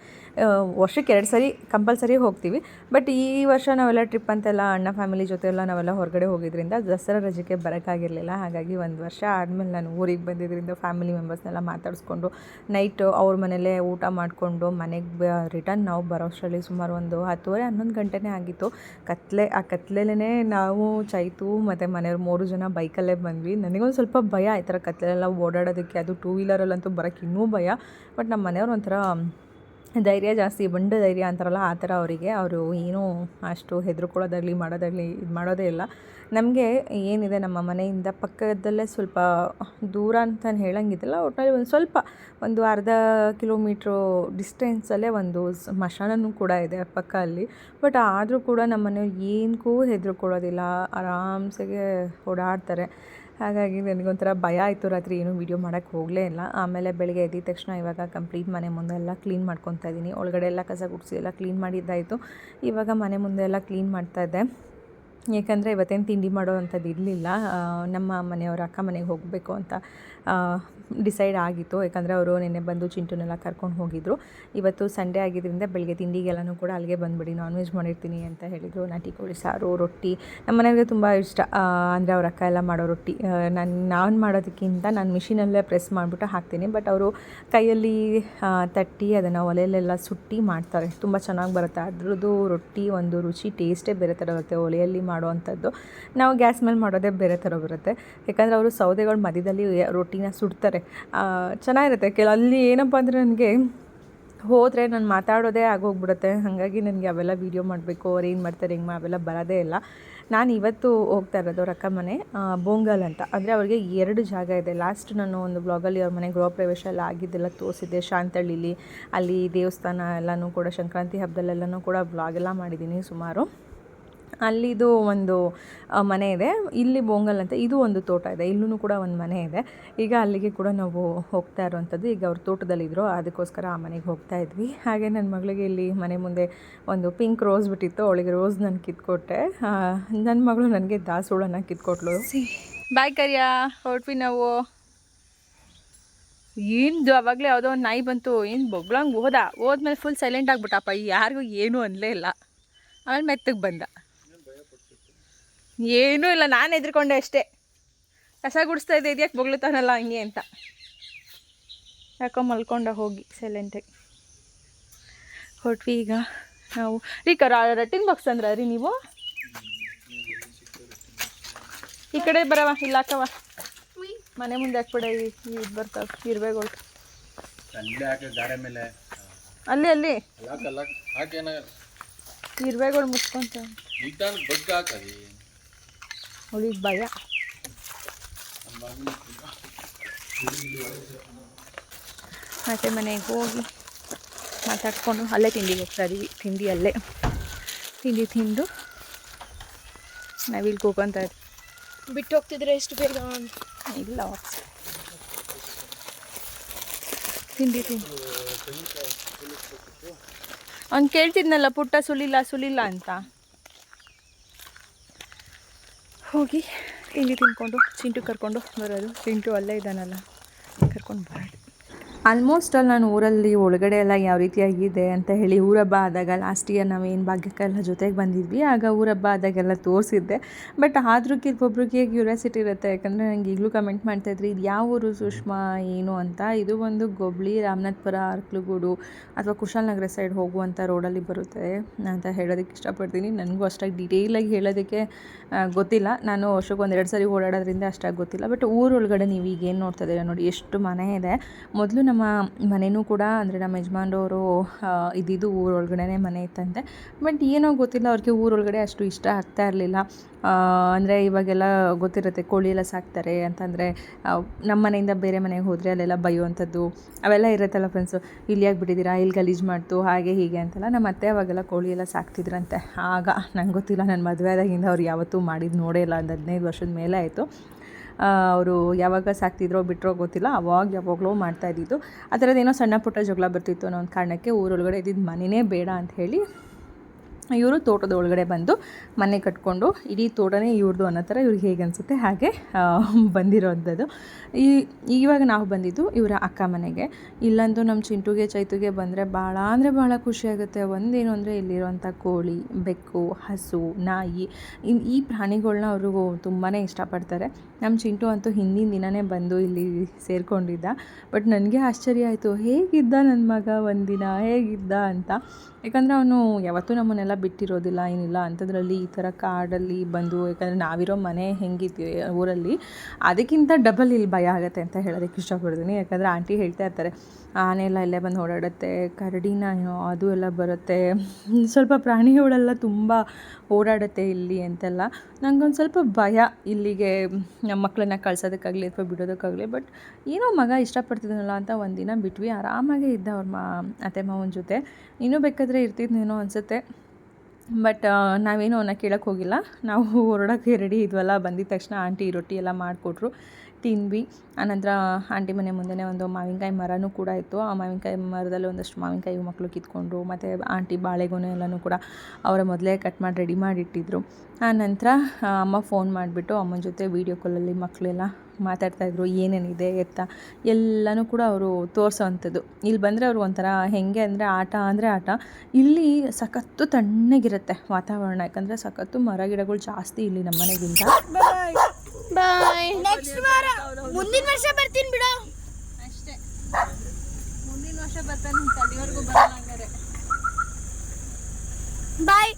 ವರ್ಷಕ್ಕೆ ಎರಡು ಸರಿ ಕಂಪಲ್ಸರಿ ಹೋಗ್ತೀವಿ. ಬಟ್ ಈ ವರ್ಷ ನಾವೆಲ್ಲ ಟ್ರಿಪ್ ಅಂತೆಲ್ಲ ಅಣ್ಣ ಫ್ಯಾಮಿಲಿ ಜೊತೆ ಎಲ್ಲ ನಾವೆಲ್ಲ ಹೊರಗಡೆ ಹೋಗಿದ್ರಿಂದ ದಸರಾ ರಜೆಗೆ ಬರೋಕ್ಕಾಗಿರಲಿಲ್ಲ. ಹಾಗಾಗಿ ಒಂದು ವರ್ಷ ಆದಮೇಲೆ ನಾನು ಊರಿಗೆ ಬಂದಿದ್ದರಿಂದ ಫ್ಯಾಮಿಲಿ ಮೆಂಬರ್ಸ್ನೆಲ್ಲ ಮಾತಾಡಿಸ್ಕೊಂಡು ನೈಟು ಅವ್ರ ಮನೇಲೇ ಊಟ ಮಾಡಿಕೊಂಡು ಮನೆಗೆ ರಿಟರ್ನ್ ನಾವು ಬರೋ ಅಷ್ಟರಲ್ಲಿ ಸುಮಾರು ಒಂದು ಹತ್ತುವರೆ, ಹನ್ನೊಂದು ಗಂಟೆನೇ ಆಗಿತ್ತು. ಕತ್ಲೆ, ಆ ಕತ್ಲೆಲೇ ನಾವು ಚೈತು ಮತ್ತು ಮನೆಯವ್ರು ಮೂರು ಜನ ಬೈಕಲ್ಲೇ ಬಂದ್ವಿ. ನನಗೊಂದು ಸ್ವಲ್ಪ ಭಯ ಈ ಥರ ಕತ್ಲೆಲ್ಲ ಓಡಾಡೋದಕ್ಕೆ. ಅದು ಟೂ ವೀಲರಲ್ಲಂತೂ ಬರೋಕ್ಕೆ ಇನ್ನೂ ಭಯ. ಬಟ್ ನಮ್ಮ ಮನೆಯವ್ರು ಒಂಥರ ಧೈರ್ಯ ಜಾಸ್ತಿ, ಬಂಡ ಧೈರ್ಯ ಅಂತಾರಲ್ಲ ಆ ಥರ ಅವರಿಗೆ. ಅವರು ಏನೂ ಅಷ್ಟು ಹೆದರ್ಕೊಳ್ಳೋದಾಗಲಿ, ಮಾಡೋದಾಗಲಿ, ಇದು ಮಾಡೋದೇ ಇಲ್ಲ. ನಮಗೆ ಏನಿದೆ, ನಮ್ಮ ಮನೆಯಿಂದ ಪಕ್ಕದಲ್ಲೇ ಸ್ವಲ್ಪ ದೂರ ಅಂತ ಹೇಳಂಗಿದ್ದಿಲ್ಲ ಒಟ್ಟಿನಲ್ಲಿ ಒಂದು ಸ್ವಲ್ಪ ಒಂದು ಅರ್ಧ ಕಿಲೋಮೀಟ್ರು ಡಿಸ್ಟೆನ್ಸಲ್ಲೇ ಒಂದು ಸ್ಮಶಾನನೂ ಕೂಡ ಇದೆ ಪಕ್ಕ ಅಲ್ಲಿ. ಬಟ್ ಆದರೂ ಕೂಡ ನಮ್ಮ ಮನೆಯವ್ರು ಏನಕ್ಕೂ ಹೆದರ್ಕೊಳ್ಳೋದಿಲ್ಲ, ಆರಾಮ್ಸೆಗೆ ಓಡಾಡ್ತಾರೆ. ಹಾಗಾಗಿ ನನಗೊಂಥರ ಭಯ ಆಯಿತು ರಾತ್ರಿ ಏನೂ ವೀಡಿಯೋ ಮಾಡೋಕ್ಕೆ ಹೋಗಲೇ ಇಲ್ಲ. ಆಮೇಲೆ ಬೆಳಗ್ಗೆ ಎದ್ದಿದ ತಕ್ಷಣ ಇವಾಗ ಕಂಪ್ಲೀಟ್ ಮನೆ ಮುಂದೆ ಎಲ್ಲ ಕ್ಲೀನ್ ಮಾಡ್ಕೊತಾ ಇದ್ದೀನಿ. ಒಳಗಡೆ ಎಲ್ಲ ಕಸ ಗುಡಿಸಿ ಎಲ್ಲ ಕ್ಲೀನ್ ಮಾಡಿದ್ದಾಯಿತು. ಇವಾಗ ಮನೆ ಮುಂದೆ ಎಲ್ಲ ಕ್ಲೀನ್ ಮಾಡ್ತಾ ಇದ್ದೆ. ಏಕೆಂದರೆ ಇವತ್ತೇನು ತಿಂಡಿ ಮಾಡೋ ಅಂಥದ್ದು ಇರಲಿಲ್ಲ ನಮ್ಮ ಮನೆಯವರ ಅಕ್ಕ ಮನೆಗೆ ಹೋಗಬೇಕು ಅಂತ ಡಿಸೈಡ್ ಆಗಿತ್ತು. ಯಾಕಂದರೆ ಅವರು ನಿನ್ನೆ ಬಂದು ಚಿಂಟುನೆಲ್ಲ ಕರ್ಕೊಂಡು ಹೋಗಿದ್ರು. ಇವತ್ತು ಸಂಡೇ ಆಗಿದ್ದರಿಂದ ಬೆಳಗ್ಗೆ ತಿಂಡಿಗೆಲ್ಲನೂ ಕೂಡ ಅಲ್ಲಿಗೆ ಬಂದುಬಿಡಿ ನಾನ್ ವೆಜ್ ಮಾಡಿರ್ತೀನಿ ಅಂತ ಹೇಳಿದರು. ನಾಟಿ ಕೋಳಿ, ಸಾರು, ರೊಟ್ಟಿ. ನಮ್ಮ ಮನೆಯವ್ರಿಗೆ ತುಂಬ ಇಷ್ಟ. ಅಂದರೆ ಅವ್ರ ಅಕ್ಕ ಎಲ್ಲ ಮಾಡೋ ರೊಟ್ಟಿ. ನಾನು ನಾನು ಮಾಡೋದಕ್ಕಿಂತ ನಾನು ಮಿಷಿನಲ್ಲೇ ಪ್ರೆಸ್ ಮಾಡಿಬಿಟ್ಟು ಹಾಕ್ತೀನಿ. ಬಟ್ ಅವರು ಕೈಯಲ್ಲಿ ತಟ್ಟಿ, ಅದನ್ನು ಒಲೆಯಲ್ಲೆಲ್ಲ ಸುಟ್ಟಿ ಮಾಡ್ತಾರೆ. ತುಂಬ ಚೆನ್ನಾಗಿ ಬರುತ್ತೆ. ಅದ್ರದ್ದು ರೊಟ್ಟಿ ಒಂದು ರುಚಿ ಟೇಸ್ಟೇ ಬೇರೆ ಥರ ಬರುತ್ತೆ. ಒಲೆಯಲ್ಲಿ ಮಾಡುವಂಥದ್ದು ನಾವು ಗ್ಯಾಸ್ ಮೇಲೆ ಮಾಡೋದೇ ಬೇರೆ ಥರ ಬರುತ್ತೆ. ಯಾಕಂದರೆ ಅವರು ಸೌದೆಗಳ ಮಧ್ಯದಲ್ಲಿ ರೊಟ್ಟಿನ ಸುಡ್ತಾರೆ. ಆ, ಚೆನ್ನಾಗಿರುತ್ತೆ. ಕೆಲ ಅಲ್ಲಿ ಏನಪ್ಪ ಅಂದರೆ ನನಗೆ ಹೋದರೆ ನಾನು ಮಾತಾಡೋದೇ ಆಗೋಗ್ಬಿಡುತ್ತೆ. ಹಾಗಾಗಿ ನನಗೆ ಅವೆಲ್ಲ ವೀಡಿಯೋ ಮಾಡಬೇಕು. ಅವ್ರು ಏನು ಮಾಡ್ತಾರೆ ಹೆಂಗೆ ಅವೆಲ್ಲ ಬರೋದೇ ಇಲ್ಲ. ನಾನು ಇವತ್ತು ಹೋಗ್ತಾ ಇರೋದು ಅವ್ರ ಅಕ್ಕ ಮನೆ ಬೊಂಗಲ್ ಬೋಂಗಲ್ ಅಂತ. ಅಂದರೆ ಅವ್ರಿಗೆ ಎರಡು ಜಾಗ ಇದೆ. ಲಾಸ್ಟ್ ನಾನು ಒಂದು ಬ್ಲಾಗಲ್ಲಿ ಅವ್ರ ಮನೆ ಗೃಹ ಪ್ರವೇಶ ಎಲ್ಲ ಆಗಿದ್ದೆಲ್ಲ ತೋರಿಸಿದ್ದೆ. ಶಾಂತಳ್ಳಿಲಿ ಅಲ್ಲಿ ದೇವಸ್ಥಾನ ಎಲ್ಲನೂ ಕೂಡ ಸಂಕ್ರಾಂತಿ ಹಬ್ಬದಲ್ಲೆಲ್ಲನೂ ಕೂಡ ಬ್ಲಾಗೆಲ್ಲ ಮಾಡಿದ್ದೀನಿ ಸುಮಾರು. ಅಲ್ಲಿದು ಒಂದು ಮನೆ ಇದೆ. ಇಲ್ಲಿ ಬೊಂಗಲ್ ಅಂತ ಇದು ಒಂದು ತೋಟ ಇದೆ. ಇಲ್ಲೂ ಕೂಡ ಒಂದು ಮನೆ ಇದೆ. ಈಗ ಅಲ್ಲಿಗೆ ಕೂಡ ನಾವು ಹೋಗ್ತಾ ಇರೋವಂಥದ್ದು. ಈಗ ಅವ್ರ ತೋಟದಲ್ಲಿದ್ದರು ಅದಕ್ಕೋಸ್ಕರ ಆ ಮನೆಗೆ ಹೋಗ್ತಾ ಇದ್ವಿ. ಹಾಗೆ ನನ್ನ ಮಗಳಿಗೆ ಇಲ್ಲಿ ಮನೆ ಮುಂದೆ ಒಂದು ಪಿಂಕ್ ರೋಸ್ ಬಿಟ್ಟಿತ್ತು. ಅವಳಿಗೆ ರೋಸ್ ನಾನು ಕಿತ್ಕೊಟ್ಟೆ. ನನ್ನ ಮಗಳು ನನಗೆ ದಾಸೋಳನ ಕಿತ್ಕೊಟ್ಲು. ಬಾಯ್ ಕರಿಯಾ. ಹೊರಟ್ವಿ ನಾವು. ಏನು ಅವಾಗಲೇ ಯಾವುದೋ ಒಂದು ನಾಯಿ ಬಂತು. ಏನು ಬೊಗ್ಳಂಗೆ ಹೋದ? ಹೋದ್ಮೇಲೆ ಫುಲ್ ಸೈಲೆಂಟ್ ಆಗಿಬಿಟ್ಟಪ್ಪ ಯಾರಿಗೂ ಏನೂ ಅನ್ನಲೇ ಇಲ್ಲ. ಆಮೇಲೆ ಮೆತ್ತಗೆ ಬಂದ. ಏನೂ ಇಲ್ಲ ನಾನು ಹೆದ್ರಿಕೊಂಡೆ ಅಷ್ಟೇ. ಕಸ ಗುಡಿಸ್ತಾ ಇದ್ದೆ ಇದ್ಯಾಕೆ ಬೊಗ್ಳುತ್ತಾನಲ್ಲ ಹಂಗೆ ಅಂತ. ಯಾಕೋ ಮಲ್ಕೊಂಡ ಹೋಗಿ ಸೈಲೆಂಟಾಗಿ ಹೊಟ್ವಿ ಈಗ ನಾವು ರೀ ಕರ ರಟ್ಟಿನ ಬಾಕ್ಸ್ ಅಂದ್ರೆ ರೀ ನೀವು? ಈ ಕಡೆ ಬರವ ಇಲ್ಲ ಹಾಕವ ಮನೆ ಮುಂದೆ ಹಾಕ್ಬಿಡ ಇದು ಬರ್ತಾವ ಇರ್ಬೇಗಳು ಅಲ್ಲೇ ಅಲ್ಲಿ. ಇರ್ಬೇಕು ಮುಚ್ಕೊಂತ ಬಗ್ಗ ಹಾಕದಿ ಮತ್ತೆ ಮನೆಗೆ ಹೋಗಿ ಮಾತಾಡ್ಕೊಂಡು ಅಲ್ಲೇ ತಿಂಡಿಗೆ ಹೋಗ್ತಾ ಇದೀವಿ ತಿಂಡಿ ಅಲ್ಲೇ ತಿಂಡಿ ತಿಂದು ನಾವಿಲ್ಲಿ ಕೂಕೊಂತ ಬಿಟ್ಟು ಹೋಗ್ತಿದ್ರೆ ಎಷ್ಟು ಬೇಗ ಇಲ್ಲ ತಿಂಡಿ ತಿಂಡಿ ಅವ್ನು ಕೇಳ್ತಿದ್ನಲ್ಲ ಪುಟ್ಟ ಸುಲಿಲ್ಲ ಸುಲಿಲ್ಲ ಅಂತ ಹೋಗಿ ತಿಂಡಿ ತಿನ್ಕೊಂಡು ಚಿಂಟು ಕರ್ಕೊಂಡು ಬರೋದು. ಚಿಂಟು ಅಲ್ಲೇ ಇದ್ದಾನಲ್ಲ ಕರ್ಕೊಂಡು ಬರೋದು ಆಲ್ಮೋಸ್ಟ್ ಅಲ್ಲಿ ನಾನು ಊರಲ್ಲಿ ಒಳಗಡೆ ಎಲ್ಲ ಯಾವ ರೀತಿಯಾಗಿದೆ ಅಂತ ಹೇಳಿ ಊರಬ್ಬ ಆದಾಗ ಲಾಸ್ಟ್ ಇಯರ್ ನಾವೇನು ಭಾಗ್ಯಕ್ಕೆಲ್ಲ ಜೊತೆಗೆ ಬಂದಿದ್ವಿ. ಆಗ ಊರಬ್ಬ ಆದಾಗೆಲ್ಲ ತೋರಿಸಿದ್ದೆ. ಬಟ್ ಆದ್ರೂ ಒಬ್ಬೊಬ್ರಿಗೆ ಕ್ಯೂರಿಯಾಸಿಟಿ ಇರುತ್ತೆ. ಯಾಕಂದರೆ ನಂಗೆ ಈಗಲೂ ಕಮೆಂಟ್ ಮಾಡ್ತಾಯಿದ್ರಿ ಇದು ಯಾವ ಊರು ಸುಷ್ಮಾ, ಏನು ಅಂತ? ಇದು ಒಂದು ಗೊಬ್ಳಿ ರಾಮನಾಥ್ಪುರ ಅರ್ಕಲುಗೂಡು ಅಥವಾ ಕುಶಾಲನಗರ ಸೈಡ್ ಹೋಗುವಂಥ ರೋಡಲ್ಲಿ ಬರುತ್ತೆ ಅಂತ ಹೇಳೋದಕ್ಕೆ ಇಷ್ಟಪಡ್ತೀನಿ. ನನಗೂ ಅಷ್ಟಾಗಿ ಡೀಟೇಲಾಗಿ ಹೇಳೋದಕ್ಕೆ ಗೊತ್ತಿಲ್ಲ. ನಾನು ವರ್ಷಕ್ಕೆ ಎರಡು ಸರಿ ಓಡಾಡೋದ್ರಿಂದ ಅಷ್ಟಾಗಿ ಗೊತ್ತಿಲ್ಲ. ಬಟ್ ಊರೊಳಗಡೆ ನೀವು ಈಗ ಏನು ನೋಡ್ತಾ ಇದ್ದೀರಾ ನೋಡಿ, ಎಷ್ಟು ಮನೆ ಇದೆ. ಮೊದಲು ನಮ್ಮ ಮನೆಯೂ ಕೂಡ ಅಂದರೆ ನಮ್ಮ ಯಜಮಾನ್ರವರು ಇದ್ದಿದ್ದು ಊರೊಳಗಡೆ ಮನೆ ಇತ್ತಂತೆ. ಬಟ್ ಏನೋ ಗೊತ್ತಿಲ್ಲ, ಅವ್ರಿಗೆ ಊರೊಳಗಡೆ ಅಷ್ಟು ಇಷ್ಟ ಆಗ್ತಾ ಇರಲಿಲ್ಲ. ಅಂದರೆ ಇವಾಗೆಲ್ಲ ಗೊತ್ತಿರುತ್ತೆ, ಕೋಳಿ ಎಲ್ಲ ಸಾಕ್ತಾರೆ ಅಂತಂದರೆ ನಮ್ಮ ಮನೆಯಿಂದ ಬೇರೆ ಮನೆಗೆ ಹೋದರೆ ಅಲ್ಲೆಲ್ಲ ಬೈಯುವಂಥದ್ದು ಅವೆಲ್ಲ ಇರುತ್ತಲ್ಲ ಫ್ರೆಂಡ್ಸು ಇಲ್ಲಿ ಬಿಟ್ಟಿದ್ದೀರಾ ಇಲ್ಲಿ ಗಲೀಜು ಮಾಡ್ತು, ಹಾಗೆ ಹೀಗೆ ಅಂತೆಲ್ಲ. ನಮ್ಮ ಅತ್ತೆ ಅವಾಗೆಲ್ಲ ಕೋಳಿ ಎಲ್ಲ ಸಾಕ್ತಿದ್ರಂತೆ. ಆಗ ನಂಗೆ ಗೊತ್ತಿಲ್ಲ ನನ್ನ ಮದುವೆ ಆದಾಗಿಂದ ಅವ್ರು ಯಾವತ್ತೂ ಮಾಡಿದ್ದು ನೋಡೇ ಇಲ್ಲ. ಒಂದು ಹದಿನೈದು ವರ್ಷದ ಮೇಲೆ ಆಯಿತು. ಅವರು ಯಾವಾಗ ಸಾಕ್ತಿದ್ರೋ ಬಿಟ್ಟರೋ ಗೊತ್ತಿಲ್ಲ, ಅವಾಗ ಯಾವಾಗಲೋ ಮಾಡ್ತಾ ಇದ್ದಿದ್ದು. ಆ ಥರದ್ದೇನೋ ಸಣ್ಣ ಪುಟ್ಟ ಜಗಳ ಬರ್ತಿತ್ತು ಅನ್ನೋ ಒಂದು ಕಾರಣಕ್ಕೆ ಊರೊಳಗಡೆ ಇದ್ದಿದ್ದು ಮನೆಯೇ ಬೇಡ ಅಂತ ಹೇಳಿ ಇವರು ತೋಟದ ಒಳಗಡೆ ಬಂದು ಮನೆ ಕಟ್ಕೊಂಡು, ಇಡೀ ತೋಟನೇ ಇವ್ರದ್ದು ಅನ್ನೋ ಥರ ಇವ್ರಿಗೆ ಹೇಗೆ ಅನಿಸುತ್ತೆ ಹಾಗೆ ಬಂದಿರೋಂಥದ್ದು. ಈ, ಇವಾಗ ನಾವು ಬಂದಿದ್ದು ಇವರ ಅಕ್ಕ ಮನೆಗೆ. ಇಲ್ಲಂತೂ ನಮ್ಮ ಚಿಂಟುಗೆ, ಚೈತುಗೆ ಬಂದರೆ ಭಾಳ ಅಂದರೆ ಭಾಳ ಖುಷಿಯಾಗುತ್ತೆ ಒಂದೇನು ಅಂದರೆ ಇಲ್ಲಿರುವಂಥ ಕೋಳಿ, ಬೆಕ್ಕು, ಹಸು, ನಾಯಿ ಈ ಪ್ರಾಣಿಗಳನ್ನ ಅವರು ತುಂಬಾ ಇಷ್ಟಪಡ್ತಾರೆ. ನಮ್ಮ ಚಿಂಟು ಅಂತೂ ಹಿಂದಿನ ದಿನವೇ ಬಂದು ಇಲ್ಲಿ ಸೇರಿಕೊಂಡಿದ್ದ. ಬಟ್ ನನಗೆ ಆಶ್ಚರ್ಯ ಆಯಿತು, ಹೇಗಿದ್ದ ನನ್ನ ಮಗ ಒಂದಿನ, ಹೇಗಿದ್ದ ಅಂತ. ಯಾಕಂದರೆ ಅವನು ಯಾವತ್ತೂ ನಮ್ಮನ್ನೆಲ್ಲ ಬಿಟ್ಟಿರೋದಿಲ್ಲ, ಏನಿಲ್ಲ ಅಂಥದ್ರಲ್ಲಿ ಈ ಥರ ಕಾಡಲ್ಲಿ ಬಂದು, ಯಾಕಂದರೆ ನಾವಿರೋ ಮನೆ ಹೆಂಗಿದ್ವಿ ಊರಲ್ಲಿ, ಅದಕ್ಕಿಂತ ಡಬಲ್ ಇಲ್ಲಿ ಭಯ ಆಗುತ್ತೆ ಅಂತ ಹೇಳೋದಕ್ಕೆ ಇಷ್ಟಪಡ್ತೀನಿ. ಯಾಕಂದರೆ ಆಂಟಿ ಹೇಳ್ತಾ ಇರ್ತಾರೆ, ಆನೆ ಎಲ್ಲ ಇಲ್ಲೇ ಬಂದು ಓಡಾಡುತ್ತೆ, ಕರಡಿನ ಅದು ಎಲ್ಲ ಬರುತ್ತೆ. ಸ್ವಲ್ಪ ಪ್ರಾಣಿಗಳೆಲ್ಲ ತುಂಬ ಓಡಾಡುತ್ತೆ ಇಲ್ಲಿ ಅಂತೆಲ್ಲ. ನನಗೊಂದು ಸ್ವಲ್ಪ ಭಯ ಇಲ್ಲಿಗೆ ನಮ್ಮ ಮಕ್ಕಳನ್ನ ಕಳ್ಸೋದಕ್ಕಾಗಲಿ ಅಥವಾ ಬಿಡೋದಕ್ಕಾಗಲಿ, ಬಟ್ ಏನೋ ಮಗ ಇಷ್ಟಪಡ್ತಿದ್ದಾನಲ್ಲ ಅಂತ ಒಂದಿನ ಬಿಟ್ವಿ. ಆರಾಮಾಗೇ ಇದ್ದ ಅವ್ರ ಮಾ, ಅತ್ತೆ ಮಾವನ ಜೊತೆ. ಇನ್ನೂ ಬೇಕಾದರೆ ಇರ್ತಿದ್ನೇನೋ ಅನಿಸುತ್ತೆ. ಬಟ್ ನಾವೇನು ಅವನ್ನ ಕೇಳೋಕ್ಕೆ ಹೋಗಿಲ್ಲ. ನಾವು ಹೊರಡೋಕ್ಕೆ ರೆಡಿ ಇದ್ವಲ್ಲ, ಬಂದಿದ ತಕ್ಷಣ ಆಂಟಿ ರೊಟ್ಟಿ ಎಲ್ಲ ಮಾಡಿಕೊಟ್ರು. ತಿಂದ್ವಿ. ಆನಂತರ ಆಂಟಿ ಮನೆ ಮುಂದೆನೇ ಒಂದು ಮಾವಿನಕಾಯಿ ಮರನೂ ಕೂಡ ಇತ್ತು. ಆ ಮಾವಿನಕಾಯಿ ಮರದಲ್ಲಿ ಒಂದಷ್ಟು ಮಾವಿನಕಾಯಿ ಮಕ್ಕಳು ಕಿತ್ಕೊಂಡ್ರು, ಮತ್ತು ಆಂಟಿ ಬಾಳೆಗೊನೆ ಎಲ್ಲನೂ ಕೂಡ ಅವರ ಮೊದಲೇ ಕಟ್ ಮಾಡಿ ರೆಡಿ ಮಾಡಿಟ್ಟಿದ್ರು. ಆ ನಂತರ ಅಮ್ಮ ಫೋನ್ ಮಾಡಿಬಿಟ್ಟು ಅಮ್ಮನ ಜೊತೆ ವೀಡಿಯೋ ಕಾಲಲ್ಲಿ ಮಕ್ಕಳೆಲ್ಲ ಮಾತಾಡ್ತಾಯಿದ್ರು ಏನೇನಿದೆ, ಎತ್ತ, ಎಲ್ಲನೂ ಕೂಡ ಅವರು ತೋರಿಸೋವಂಥದ್ದು. ಇಲ್ಲಿ ಬಂದರೆ ಅವರು ಒಂಥರ ಹೆಂಗೆ ಅಂದರೆ ಆಟ ಅಂದರೆ ಆಟ. ಇಲ್ಲಿ ಸಖತ್ತು ತಣ್ಣಗಿರುತ್ತೆ ವಾತಾವರಣ, ಯಾಕಂದರೆ ಸಖತ್ತು ಮರ ಗಿಡಗಳು ಜಾಸ್ತಿ ಇಲ್ಲಿ ನಮ್ಮ ಮನೆಗಿಂತ. ಬಾಯ್ ನೆಕ್ಸ್ಟ್ ವಾರ ಮುಂದಿನ ವರ್ಷ ಬರ್ತೀನಿ ಬಿಡು. ಅಷ್ಟೇ. ಮುಂದಿನ ವರ್ಷ ಬರ್ತಾನೆ ಅಲ್ಲಿವರೆಗೂ ಬರಲ್ಲ ಹಂಗಾರೆ. ಬಾಯ್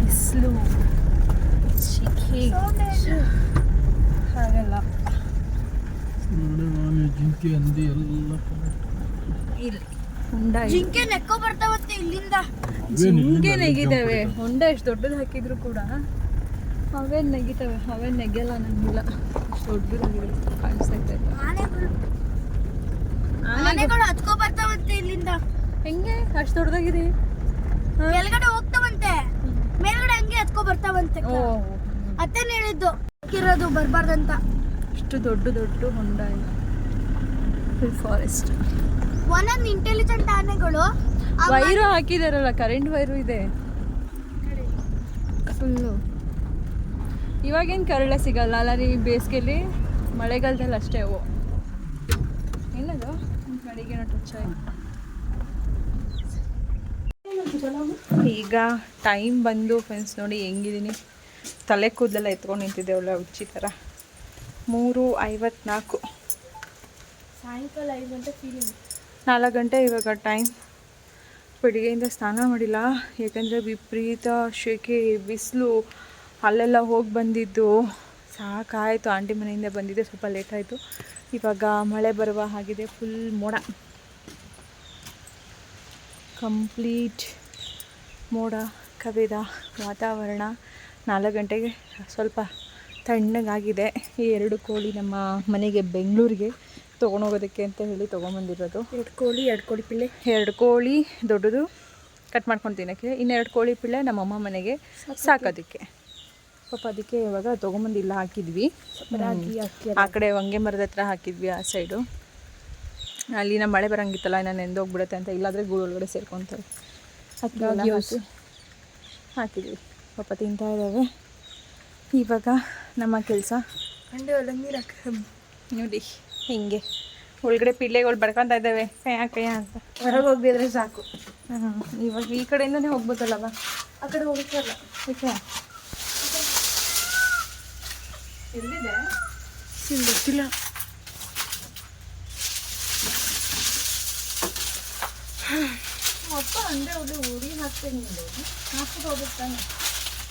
ಬಿಸಿಲು. ಹಾಗೆಲ್ಲ. ಜಿಂಕೆ ಅಂದಿ ಎಲ್ಲ ಇಲ್ಲಿ. ಹುಂಡ. ಜಿಂಕೆ ನೆಕ್ಕೋ ಬರ್ತಾವತ್ತೆ ಇಲ್ಲಿಂದ. ಜಿಂಕೆ ನೆಗಿದಾವೆ ಹೊಂಡ ಎಷ್ಟು ದೊಡ್ಡದು ಹಾಕಿದ್ರು ಕೂಡ. ಅವೇ ನೆಗಿತಾವೆ? ಅವೇ ನೆಗೆಲ್ಲ ನನಗಿಲ್ಲ ಎಷ್ಟು ದೊಡ್ಡದಾಗಿದೆ ಕಾಣಿಸ್ತಾ ಆನೆಗಳು. ಆನೆ ಆನೆಗಳು ಹತ್ಕೋ ಬರ್ತಾವಂತೆ ಇಲ್ಲಿಂದ. ಹೆಂಗೆ? ಅಷ್ಟು ದೊಡ್ಡದಾಗಿದೆ. ಮೇಲ್ಗಡೆ ಹೋಗ್ತಾವಂತೆ. ಮೇಲ್ಗಡೆ ಹಂಗೆ ಹತ್ಕೋ ಬರ್ತಾವಂತೆ. ಅತ್ತೇನ್ ಹೇಳಿದ್ದು ಇರೋದು ಬರ್ಬಾರ್ದಂತ. ಇಷ್ಟು ದೊಡ್ಡ ದೊಡ್ಡ ಹೊಂಡ ಫುಲ್ ಫಾರೆಸ್ಟ್ ಒಂದೊಂದು ಇಂಟೆಲಿಜೆಂಟ್ ಆನೆಗಳು ವೈರು ಹಾಕಿದಾರಲ್ಲ ಕರೆಂಟ್ ವೈರು ಇದೆ. ಫುಲ್ಲು. ಇವಾಗೇನು ಕರಳೆ ಸಿಗಲ್ಲ ಅಲ್ಲ ರೀ ಬೇಸಿಗೆಲಿ ಮಳೆಗಾಲದಲ್ಲಿ ಅಷ್ಟೇ ಅವು. ಏನದು? ಅಡಿಗೆ ಟಚ್ ಆಯ್ತು ಈಗ ಟೈಮ್ ಬಂದು ಫ್ರೆಂಡ್ಸ್ ನೋಡಿ ಹೆಂಗಿದ್ದೀನಿ ತಲೆ ಕೂದಲೆಲ್ಲ ಎತ್ಕೊಂಡು ನಿಂತಿದ್ದೆ ಒಳ್ಳೆ ಉಚ್ಚಿ ಥರ ಮೂರು ಐವತ್ನಾಲ್ಕು. ಸಾಯಂಕಾಲ ಐದು ಗಂಟೆ ಫೀಲಿಂಗ್ ನಾಲ್ಕು ಗಂಟೆ ಇವಾಗ ಟೈಮ್ ಬೆಳಿಗ್ಗೆಯಿಂದ ಸ್ನಾನ ಮಾಡಿಲ್ಲ. ಯಾಕಂದರೆ ವಿಪರೀತ ಶೆಕೆ, ಬಿಸಿಲು, ಅಲ್ಲೆಲ್ಲ ಹೋಗಿ ಬಂದಿದ್ದು. ಸಾಕಾಯಿತು. ಆಂಟಿ ಮನೆಯಿಂದ ಬಂದಿದ್ದೆ. ಸ್ವಲ್ಪ ಲೇಟ್ ಆಯಿತು. ಇವಾಗ ಮಳೆ ಬರುವ ಹಾಗಿದೆ. ಫುಲ್ ಮೋಡ. ಕಂಪ್ಲೀಟ್ ಮೋಡ, ಕವಿದ ವಾತಾವರಣ. ನಾಲ್ಕು ಗಂಟೆಗೆ ಸ್ವಲ್ಪ ತಣ್ಣಗಾಗಿದೆ. ಈ ಎರಡು ಕೋಳಿ ನಮ್ಮ ಮನೆಗೆ, ಬೆಂಗಳೂರಿಗೆ. ತೊಗೊಂಡೋಗೋದಕ್ಕೆ ಅಂತ ಹೇಳಿ ತೊಗೊಂಬಂದಿರೋದು. ಎರಡು ಕೋಳಿ ಎರಡು ಕೋಳಿ ಪಿಳ್ಳೆ. ಎರಡು ಕೋಳಿ ದೊಡ್ಡದು ಕಟ್ ಮಾಡ್ಕೊಂಡು ತಿನ್ನೋಕ್ಕೆ. ಇನ್ನೆರಡು ಕೋಳಿ ಪಿಳ್ಳೆ ನಮ್ಮಮ್ಮ ಮನೆಗೆ ಸಾಕೋದಕ್ಕೆ. ಪಾಪ ಅದಕ್ಕೆ ಇವಾಗ ತೊಗೊಂಬಂದು ಇಲ್ಲ ಹಾಕಿದ್ವಿ ಆ ಕಡೆ ಹೊಂಗೆ ಮರದ ಹತ್ರ ಹಾಕಿದ್ವಿ ಆ ಸೈಡು. ಅಲ್ಲಿ ನಮ್ಮ ಮಳೆ ಬರೋಂಗಿತ್ತಲ್ಲ ನಾನು ಎಂದೋಗ್ಬಿಡುತ್ತೆ ಅಂತ. ಇಲ್ಲಾಂದರೆ ಗೂಡು ಒಳಗಡೆ ಸೇರ್ಕೊತಾರೆ. ಹಾಕಿ ಹಾಕಿದ್ವಿ. ಪಾಪ ತಿಂತಾ ಇದ್ದಾವೆ. ಇವಾಗ ನಮ್ಮ ಕೆಲಸ. ನೋಡಿ. ಹಿಂಗೆ. ಒಳಗಡೆ ಪಿಳ್ಳೆಗಳು ಬಡ್ಕೊತಾ ಇದ್ದಾವೆ. ಕೈಯ ಕೈಯ ಅಂತ. ಹೊರಗೆ ಹೋಗಿದ್ರೆ ಸಾಕು. ಇವಾಗ ಈ ಕಡೆಯಿಂದನೇ ಹೋಗ್ಬೇಕಲ್ಲವ ಆ ಕಡೆ ಹೋಗ್ಬೇಕಲ್ಲ ಓಕೆ ಎಲ್ಲಿದೆ? ಗೊತ್ತಿಲ್ಲ. ಅಪ್ಪ ಅಂದ್ರೆ ಅವ್ರು ಉರಿ ಹಾಕ್ತೇನೆ ಹಾಕ್ಬಿಟ್ಟು ಹೋಗುತ್ತಾನೆ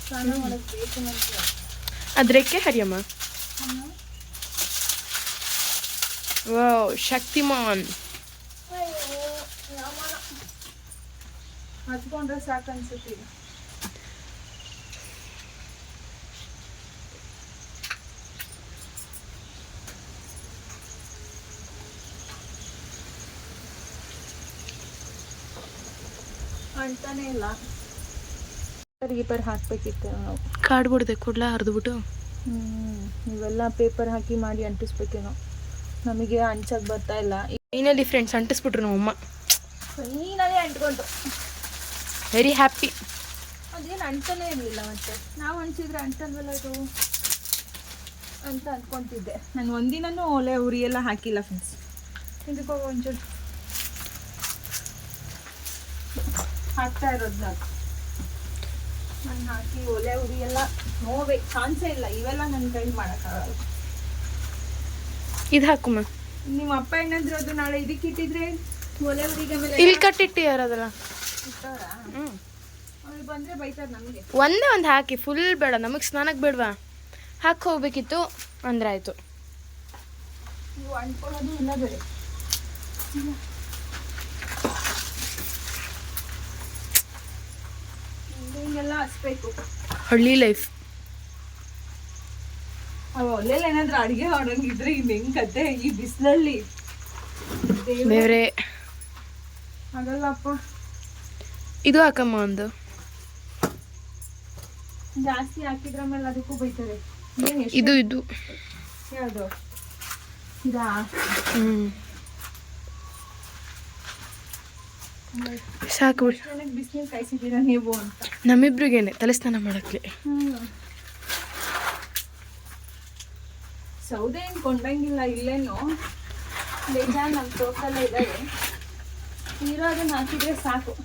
ಸ್ನಾನ ಮಾಡೋದು ಬೇಕು ಅಂತ ಅದ್ರಕ್ಕೆ ಹರಿಯಮ್ಮ. ವಾವ್ ಶಕ್ತಿಮಾನ್. ಹಚ್ಕೊಂಡ್ರೆ ಸಾಕು ಅನ್ಸುತ್ತೆ. ಈಗ. ಅಂತಾನೆ ಇಲ್ಲ. ಪೇಪರ್ ಹಾಕ್ಬೇಕಿತ್ತು ನಾವು. ಕಾರ್ಡ್ಬೋರ್ಡ್ ಕೊಡ್ಲಾ ಹರಿದ್ಬಿಟ್ಟು? ಹ್ಮ್ ಇವೆಲ್ಲ ಪೇಪರ್ ಹಾಕಿ ಮಾಡಿ ಅಂಟಿಸ್ಬೇಕೇನೋ. ನಮಗೆ ಅಂಚಾಗಿ ಬರ್ತಾ ಇಲ್ಲ. ಫೈನಲಿ ಫ್ರೆಂಡ್ಸ್ ಅಂಟಿಸ್ಬಿಟ್ರು ನಮ್ಮಮ್ಮ ನೀನಲ್ಲಿ ಅಂಟ್ಕೊಂಡು ವೆರಿ ಹ್ಯಾಪಿ ಅದೇನು ಅಂಟನೇ ಇರಲಿಲ್ಲ ಮತ್ತೆ. ನಾವು ಅಂಟಿಸಿದ್ರೆ ಅಂಟಲ್ವಲ್ಲ ಇದು? ಅಂತ ಅಂದ್ಕೊತಿದ್ದೆ ನಾನು ಒಂದಿನೂ ಒಲೆ ಉರಿ ಎಲ್ಲ ಹಾಕಿಲ್ಲ ಫ್ರೆಂಡ್ಸ್ ಇದಕ್ಕೆ ಒಂಚೂರು. ಹಾಕ್ತಾ ಇರೋದು ನಾನು. ನಾನು ಹಾಕಿ ಒಲೆ ಉರಿ ಎಲ್ಲ ನೋವೇ ಚಾನ್ಸೇ ಇಲ್ಲ. ಇವೆಲ್ಲ ನನ್ನ ಕೈ ಮಾಡೋಕ್ಕಾಗಲ್ಲ. ಇದು ಹಾಕುಮ್ಮ ನಿಮ್ಮ ಅಪ್ಪ ಏನಂದ್ರೆ ಅದು ನಾಳೆ ಇದಕ್ಕೆ ಇಟ್ಟಿದ್ರೆ ಒಲೆ ಮೇಲೆ ಇಲ್ಲಿ ಕಟ್ಟಿಟ್ಟು ಯಾರದಲ್ಲ ಬಂದ್ರೆ ಬೈತಾರೆ ನಮಗೆ. ಒಂದೇ ಒಂದು ಹಾಕಿ ಫುಲ್ ಬೇಡ. ನಮಗೆ ಸ್ನಾನಕ್ಕೆ ಬೇಡವಾ? ಹಾಕಿ ಹೋಗ್ಬೇಕಿತ್ತು ಅಂದ್ರೆ ಆಯಿತು. ನೀವು ಇಲ್ಲ ಹಳ್ಳಿ ಲೈಫ್ ಒಲೆಯಲ್ಲಿ ಏನಾದ್ರೂ ಅಡುಗೆ ಮಾಡೋಂಗಿದ್ರೆ ಇನ್ನು ಹೆಂಗ್ ಕತೆ ಈ ಬಿಸಿಲಲ್ಲಿ ಬೇರೆ ಆಗಲ್ಲಪ್ಪ ಇದು ಹಾಕಮ್ಮ ಒಂದು. ಜಾಸ್ತಿ ಹಾಕಿದ್ರ ಮೇಲೆ ಅದಕ್ಕೂ ಬೈತಾರೆ. ಇದು ಇದು. ಯಾವುದು? ಇದಾ? ಹ್ಞೂ ಸಾಕು ಬಿಡು ಕಾಯಿಸಿದ್ದೀರಾ ನೀವು ಅಂತ. ನಮ್ಮಿಬ್ರಿಗೇನೆ ತಲೆ ಸ್ನಾನ ಮಾಡೋಕ್ಕೆ ಸೌದೆ ಏನು ಕೊಂಡಂಗಿಲ್ಲ ಇಲ್ಲೇನು. ಬೇಜಾನ್ ನಮ್ಮ ತೋಟದಲ್ಲೇ ಇದ್ದಾವೆ ಅದನ್ನ ಹಾಕಿದ್ರೆ ಸಾಕು.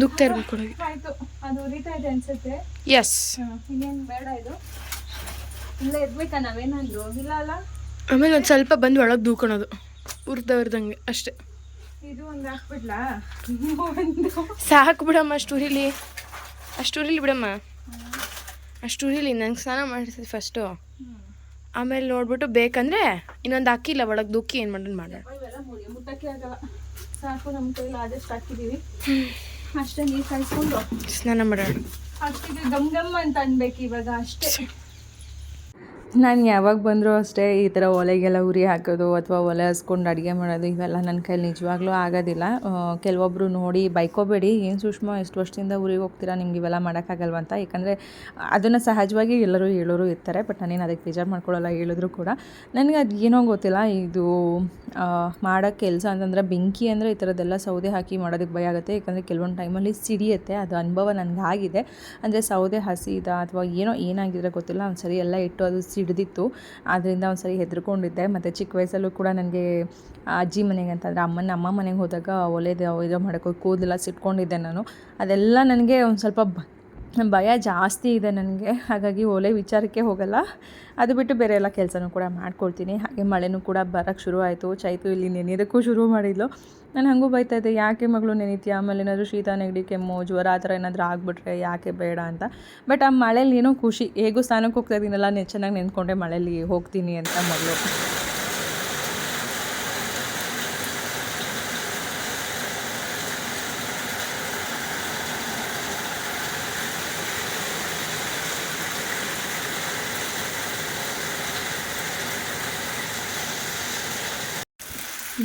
ದುಗ್ತಾ ಇರ್ಬೇಕು ಆಯ್ತು. ಅದು ಉರಿತಾ ಇದೆ ಅನ್ಸುತ್ತೆ. ಎಸ್ ಇನ್ನೇನು ಬೇಡ ಇದು. ಇಲ್ಲ ಇರ್ಬೇಕಾ ನಾವೇನಾದ್ರು? ಇಲ್ಲ ಅಲ್ಲ? ಆಮೇಲೆ ಒಂದು ಸ್ವಲ್ಪ ಬಂದು ಒಳಗೆ ದೂಕೊಳೋದು. ಉರ್ದ ಉರ್ದಂಗೆ ಅಷ್ಟೇ. ಇದು ಒಂದು ಹಾಕ್ಬಿಡ್ಲಾ? ಒಂದು. ಸಾಕು ಬಿಡಮ್ಮ ಅಷ್ಟು ಉರಿಲಿ. ಅಷ್ಟು ಉರಿಲಿ ಬಿಡಮ್ಮ. ಅಷ್ಟು ಉರಿಲಿ ನಂಗೆ ಸ್ನಾನ ಮಾಡಿಸಿ ಫಸ್ಟು ಆಮೇಲೆ ನೋಡ್ಬಿಟ್ಟು ಬೇಕಂದ್ರೆ ಇನ್ನೊಂದು ಹಾಕಿಲ್ಲ ಒಳಗೆ ದುಕ್ಕಿ ಏನು ಮಾಡೋಣ ಮಾಡೋಣ ಸಾಕು ನಮ್ಮ ಕೈಲಿ ಆದಷ್ಟು ಹಾಕಿದೀವಿ. ಅಷ್ಟೇ ನೀರು ಕಾಯಿಸ್ಕೊಂಡು. ಸ್ನಾನ ಮಾಡೋಣ ಗಮ್ ಗಮ್ ಅಂತ ಅನ್ಬೇಕು ಇವಾಗ ಅಷ್ಟೇ. ನಾನು ಯಾವಾಗ ಬಂದರೂ ಅಷ್ಟೇ ಈ ಥರ ಒಲೆಗೆಲ್ಲ ಉರಿ ಹಾಕೋದು ಅಥವಾ ಒಲೆ ಹಸ್ಕೊಂಡು ಅಡುಗೆ ಮಾಡೋದು ಇವೆಲ್ಲ ನನ್ನ ಕೈಲಿ ನಿಜವಾಗ್ಲೂ ಆಗೋದಿಲ್ಲ. ಕೆಲವೊಬ್ಬರು ನೋಡಿ ಬೈಕೋಬೇಡಿ. ಏನು ಸುಷ್ಮಾ ಎಷ್ಟು ವರ್ಷದಿಂದ ಊರಿಗೆ ಹೋಗ್ತೀರಾ? ನಿಮ್ಗೆ ಇವೆಲ್ಲ ಮಾಡೋಕ್ಕಾಗಲ್ವ ಅಂತ. ಯಾಕಂದರೆ ಅದನ್ನು ಸಹಜವಾಗಿ ಎಲ್ಲರೂ ಹೇಳೋರು ಇರ್ತಾರೆ. ಬಟ್ ನಾನೇನು ಅದಕ್ಕೆ ಬೇಜಾರು ಮಾಡ್ಕೊಳ್ಳೋಲ್ಲ ಹೇಳಿದ್ರು ಕೂಡ. ನನಗೆ ಅದು ಏನೋ ಗೊತ್ತಿಲ್ಲ. ಇದು ಮಾಡೋ ಕೆಲಸ ಅಂತಂದರೆ ಬೆಂಕಿ ಅಂದರೆ ಈ ಥರದ್ದೆಲ್ಲ ಸೌದೆ ಹಾಕಿ ಮಾಡೋದಕ್ಕೆ ಭಯ ಆಗುತ್ತೆ. ಯಾಕಂದರೆ ಕೆಲವೊಂದು ಟೈಮಲ್ಲಿ ಸಿಡಿಯುತ್ತೆ, ಅದು ಅನುಭವ ನನಗೆ ಆಗಿದೆ. ಅಂದರೆ ಸೌದೆ ಹಸಿದ ಅಥವಾ ಏನೋ ಏನಾಗಿದ್ರೆ ಗೊತ್ತಿಲ್ಲ ಒಂದು ಸರಿ ಎಲ್ಲ ಇಟ್ಟು ಅದು ಸಿಡಿದಿತ್ತು. ಆದ್ದರಿಂದ ಒಂದು ಸರಿ ಹೆದರ್ಕೊಂಡಿದ್ದೆ. ಮತ್ತು ಚಿಕ್ಕ ವಯಸ್ಸಲ್ಲೂ ಕೂಡ ನನಗೆ ಅಜ್ಜಿ ಮನೆಗೆ ಅಂತಂದರೆ ಅಮ್ಮನ, ಅಮ್ಮ ಮನೆಗೆ ಹೋದಾಗ ಒಲೆದು, ಇದು ಮಾಡೋಕ್ಕೆ ಕೂದಲೆಲ್ಲ ಸಿಟ್ಕೊಂಡಿದ್ದೆ ನಾನು. ಅದೆಲ್ಲ ನನಗೆ ಒಂದು ಸ್ವಲ್ಪ ಭಯ ಜಾಸ್ತಿ ಇದೆ ನನಗೆ. ಹಾಗಾಗಿ ಒಲೆ ವಿಚಾರಕ್ಕೆ ಹೋಗಲ್ಲ. ಅದು ಬಿಟ್ಟು ಬೇರೆ ಎಲ್ಲ ಕೆಲಸನೂ ಕೂಡ ಮಾಡ್ಕೊಳ್ತೀನಿ. ಹಾಗೆ ಮಳೆನೂ ಕೂಡ ಬರೋಕ್ಕೆ ಶುರು ಆಯಿತು. ಚೈತು ಇಲ್ಲಿ ನೆನೆಯೋದಕ್ಕೂ ಶುರು ಮಾಡಿದ್ಲು. ನಾನು ಹಾಗೂ ಇದ್ದೆ, ಯಾಕೆ ಮಗಳು ನೆನಿತೀಯ? ಆಮೇಲೆ ಏನಾದರೂ ಶೀತ, ನೆಗಡಿ, ಕೆಮ್ಮು, ಜ್ವರ ಆ ಥರ ಏನಾದರೂ ಆಗಿಬಿಟ್ರೆ ಯಾಕೆ ಬೇಡ ಅಂತ? ಬಟ್ ಆ ಮಳೇಲಿ ಏನೋ ಖುಷಿ. ಹೇಗೂ ಸ್ನಾನಕ್ಕೆ ಹೋಗ್ತಾ ಇದ್ದೀನಲ್ಲ ಚೆನ್ನಾಗಿ ನೆನ್ಕೊಂಡೆ ಮಳೆಯಲ್ಲಿ ಹೋಗ್ತೀನಿ ಅಂತ ಮಗಳು.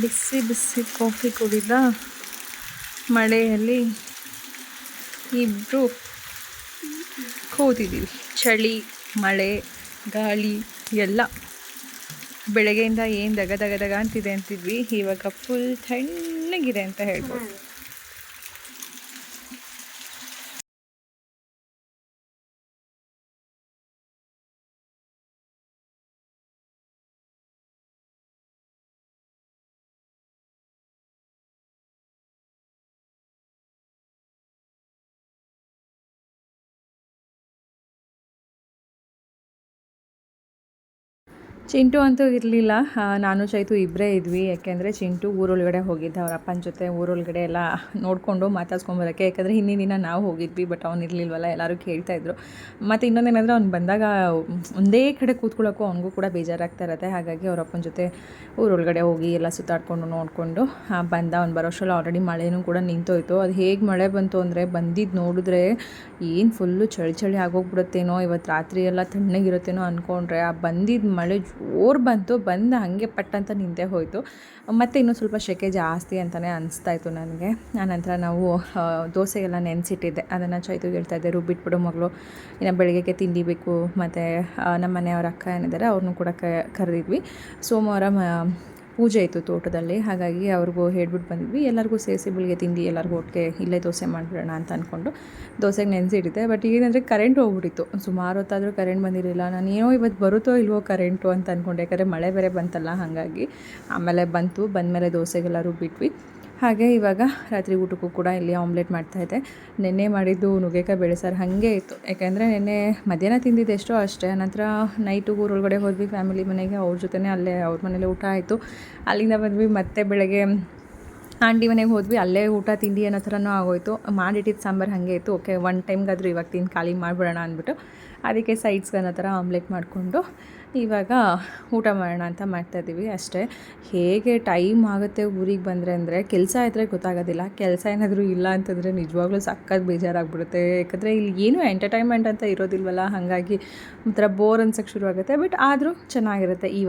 ಬಿಸಿ ಬಿಸಿ ಕಾಫಿ ಕುಡಿದ ಮಳೆಯಲ್ಲಿ ಇಬ್ಬರು ಕೂತಿದ್ದೀವಿ ಚಳಿ, ಮಳೆ, ಗಾಳಿ ಎಲ್ಲ. ಬೆಳಗ್ಗೆಯಿಂದ ಏನು ದಗ ದಗ ದಗ ಅಂತಿದೆ ಅಂತಿದ್ವಿ. ಇವಾಗ ಫುಲ್ ತಣ್ಣಗಿದೆ ಅಂತ ಹೇಳ್ಬೋದು. ಚಿಂಟು ಅಂತೂ ಇರಲಿಲ್ಲ. ನಾನು ಚೈತು ಇಬ್ಬರೇ ಇದ್ವಿ. ಯಾಕೆಂದರೆ ಚಿಂಟು ಊರೊಳಗಡೆ ಹೋಗಿದ್ದೆ. ಅವ್ರ ಅಪ್ಪನ ಜೊತೆ ಊರೊಳಗಡೆ ಎಲ್ಲ ನೋಡಿಕೊಂಡು ಮಾತಾಡ್ಸ್ಕೊಂಬರೋಕ್ಕೆ ಯಾಕಂದರೆ ಹಿಂದಿನ ದಿನ ನಾವು ಹೋಗಿದ್ವಿ, ಬಟ್ ಅವ್ನು ಇರಲಿಲ್ವಲ್ಲ, ಎಲ್ಲರೂ ಕೇಳ್ತಾಯಿದ್ರು ಮತ್ತು ಇನ್ನೊಂದೇನೆಂದರೆ ಅವ್ನು ಬಂದಾಗ ಒಂದೇ ಕಡೆ ಕೂತ್ಕೊಳ್ಳೋಕ್ಕೂ ಅವನಿಗೂ ಕೂಡ ಬೇಜಾರಾಗ್ತಾ ಇರತ್ತೆ. ಹಾಗಾಗಿ ಅವ್ರ ಅಪ್ಪನ ಜೊತೆ ಊರೊಳಗಡೆ ಹೋಗಿ ಎಲ್ಲ ಸುತ್ತಾಡ್ಕೊಂಡು ನೋಡಿಕೊಂಡು ಬಂದ. ಅವ್ನು ಬರೋಷ್ಟರಲ್ಲಿ ಆಲ್ರೆಡಿ ಮಳೆನೂ ಕೂಡ ನಿಂತೋಯ್ತು. ಅದು ಹೇಗೆ ಮಳೆ ಬಂತು ಅಂದರೆ ಬಂದಿದ್ದು ನೋಡಿದ್ರೆ ಏನು ಫುಲ್ಲು ಚಳಿ ಚಳಿ ಆಗೋಗ್ಬಿಡುತ್ತೇನೋ ಇವತ್ತು ರಾತ್ರಿ ಎಲ್ಲ ತಣ್ಣಗಿರುತ್ತೇನೋ ಅಂದ್ಕೊಂಡ್ರೆ ಆ ಬಂದಿದ್ದ ಮಳೆ ಜೋರು ಬಂತು ಬಂದು ಹಾಗೆ ಪಟ್ಟಂತ ನಿಂತೆ ಹೋಯಿತು. ಮತ್ತು ಇನ್ನೂ ಸ್ವಲ್ಪ ಸೆಕೆ ಜಾಸ್ತಿ ಅಂತಲೇ ಅನಿಸ್ತಾ ಇತ್ತು ನನಗೆ. ಆನಂತರ ನಾವು ಆ, ದೋಸೆಗೆಲ್ಲ ನೆನೆಸಿಟ್ಟಿದ್ದೆ. ಅದನ್ನು ಚೈತು ಹೇಳ್ತಾ ಇದ್ದೆ ರುಬ್ಬಿಟ್ಬಿಡು ಮಗಳು. ಇನ್ನು ಬೆಳಗ್ಗೆಗೆ ತಿಂಡಿ ಬೇಕು ಮತ್ತು ನಮ್ಮ ಮನೆಯವ್ರ ಅಕ್ಕ ಏನಿದ್ದಾರೆ ಅವ್ರನ್ನೂ ಕೂಡ ಕರೆದಿದ್ವಿ. ಸೋಮವಾರ ಪೂಜೆ ಇತ್ತು ತೋಟದಲ್ಲಿ, ಹಾಗಾಗಿ ಅವ್ರಿಗೂ ಹೇಳ್ಬಿಟ್ಟು ಬಂದ್ವಿ. ಎಲ್ಲರಿಗೂ ಸೇರಿಸಿ ಬೆಳಿಗ್ಗೆ ತಿಂಡಿ, ಎಲ್ಲರಿಗೂ ಒಟ್ಟಿಗೆ ಇಲ್ಲೇ ದೋಸೆ ಮಾಡಿಬಿಡೋಣ ಅಂತ ಅಂದ್ಕೊಂಡು ದೋಸೆಗೆ ನೆನೆಸಿಟ್ಟಿದ್ದೆ ಬಟ್ ಏನಂದರೆ ಕರೆಂಟ್ ಹೋಗ್ಬಿಟ್ಟಿತ್ತು. ಸುಮಾರು ಹೊತ್ತಾದರೂ ಕರೆಂಟ್ ಬಂದಿರಲಿಲ್ಲ. ನಾನು ಏನೋ ಇವತ್ತು ಬರುತ್ತೋ ಇಲ್ವೋ ಕರೆಂಟು ಅಂತ ಅಂದ್ಕೊಂಡೆ ಯಾಕಂದರೆ ಮಳೆ ಬೇರೆ ಬಂತಲ್ಲ, ಹಾಗಾಗಿ ಆಮೇಲೆ ಬಂತು. ಬಂದಮೇಲೆ ದೋಸೆಗೆಲ್ಲ ರುಬ್ಬಿಟ್ವಿ ಹಾಗೆ ಇವಾಗ ರಾತ್ರಿ ಊಟಕ್ಕೂ ಕೂಡ ಇಲ್ಲಿ ಆಮ್ಲೆಟ್ ಮಾಡ್ತಾಯಿದ್ದೆ ನೆನ್ನೆ ಮಾಡಿದ್ದು ನುಗ್ಗೆಕಾಯಿ ಬೇಳೆ ಸಾರು ಹಾಗೆ ಇತ್ತು. ಯಾಕೆಂದರೆ ನೆನ್ನೆ ಮಧ್ಯಾಹ್ನ ತಿಂದಿದ್ದು ಎಷ್ಟೋ ಅಷ್ಟೇ. ನಂತರ ನೈಟು ಊರೊಳಗಡೆ ಹೋದ್ವಿ ಫ್ಯಾಮಿಲಿ ಮನೆಗೆ, ಅವ್ರ ಜೊತೆನೇ ಅಲ್ಲೇ, ಅವ್ರ ಮನೇಲಿ ಊಟ ಆಯಿತು. ಅಲ್ಲಿಂದ ಬಂದ್ವಿ, ಮತ್ತೆ ಬೆಳಗ್ಗೆ ಆಂಟಿ ಮನೆಗೆ ಹೋದ್ವಿ. ಅಲ್ಲೇ ಊಟ, ತಿಂಡಿ ಅನ್ನೋ ಥರನೂ ಆಗೋಯ್ತು. ಮಾಡಿಟ್ಟಿದ್ದು ಸಾಂಬಾರು ಹಾಗೆ ಇತ್ತು. ಓಕೆ ಒನ್ ಟೈಮ್ಗಾದರೂ ಇವಾಗ ತಿಂದು ಖಾಲಿ ಮಾಡಿಬಿಡೋಣ ಅಂದ್ಬಿಟ್ಟು, ಅದಕ್ಕೆ ಸೈಡ್ಸ್ಗೆ ಅನ್ನೋ ಥರ ಆಮ್ಲೆಟ್ ಮಾಡಿಕೊಂಡು ಇವಾಗ ಊಟ ಮಾಡೋಣ ಅಂತ ಮಾಡ್ತಾಯಿದ್ದೀವಿ ಅಷ್ಟೇ. ಹೇಗೆ ಟೈಮ್ ಆಗುತ್ತೆ ಊರಿಗೆ ಬಂದರೆ ಅಂದರೆ ಕೆಲಸ ಇದ್ದರೆ ಗೊತ್ತಾಗೋದಿಲ್ಲ. ಕೆಲಸ ಏನಾದರೂ ಇಲ್ಲ ಅಂತಂದರೆ ನಿಜವಾಗ್ಲೂ ಸಕ್ಕತ್ ಬೇಜಾರಾಗ್ಬಿಡುತ್ತೆ. ಯಾಕಂದರೆ ಇಲ್ಲಿ ಏನೂ ಎಂಟರ್ಟೈನ್ಮೆಂಟ್ ಅಂತ ಇರೋದಿಲ್ವಲ್ಲ? ಹಾಗಾಗಿ ಒಂಥರ ಬೋರ್ ಅನ್ಸೋಕ್ಕೆ ಶುರುವಾಗುತ್ತೆ. ಬಟ್ ಆದರೂ ಚೆನ್ನಾಗಿರುತ್ತೆ ಈ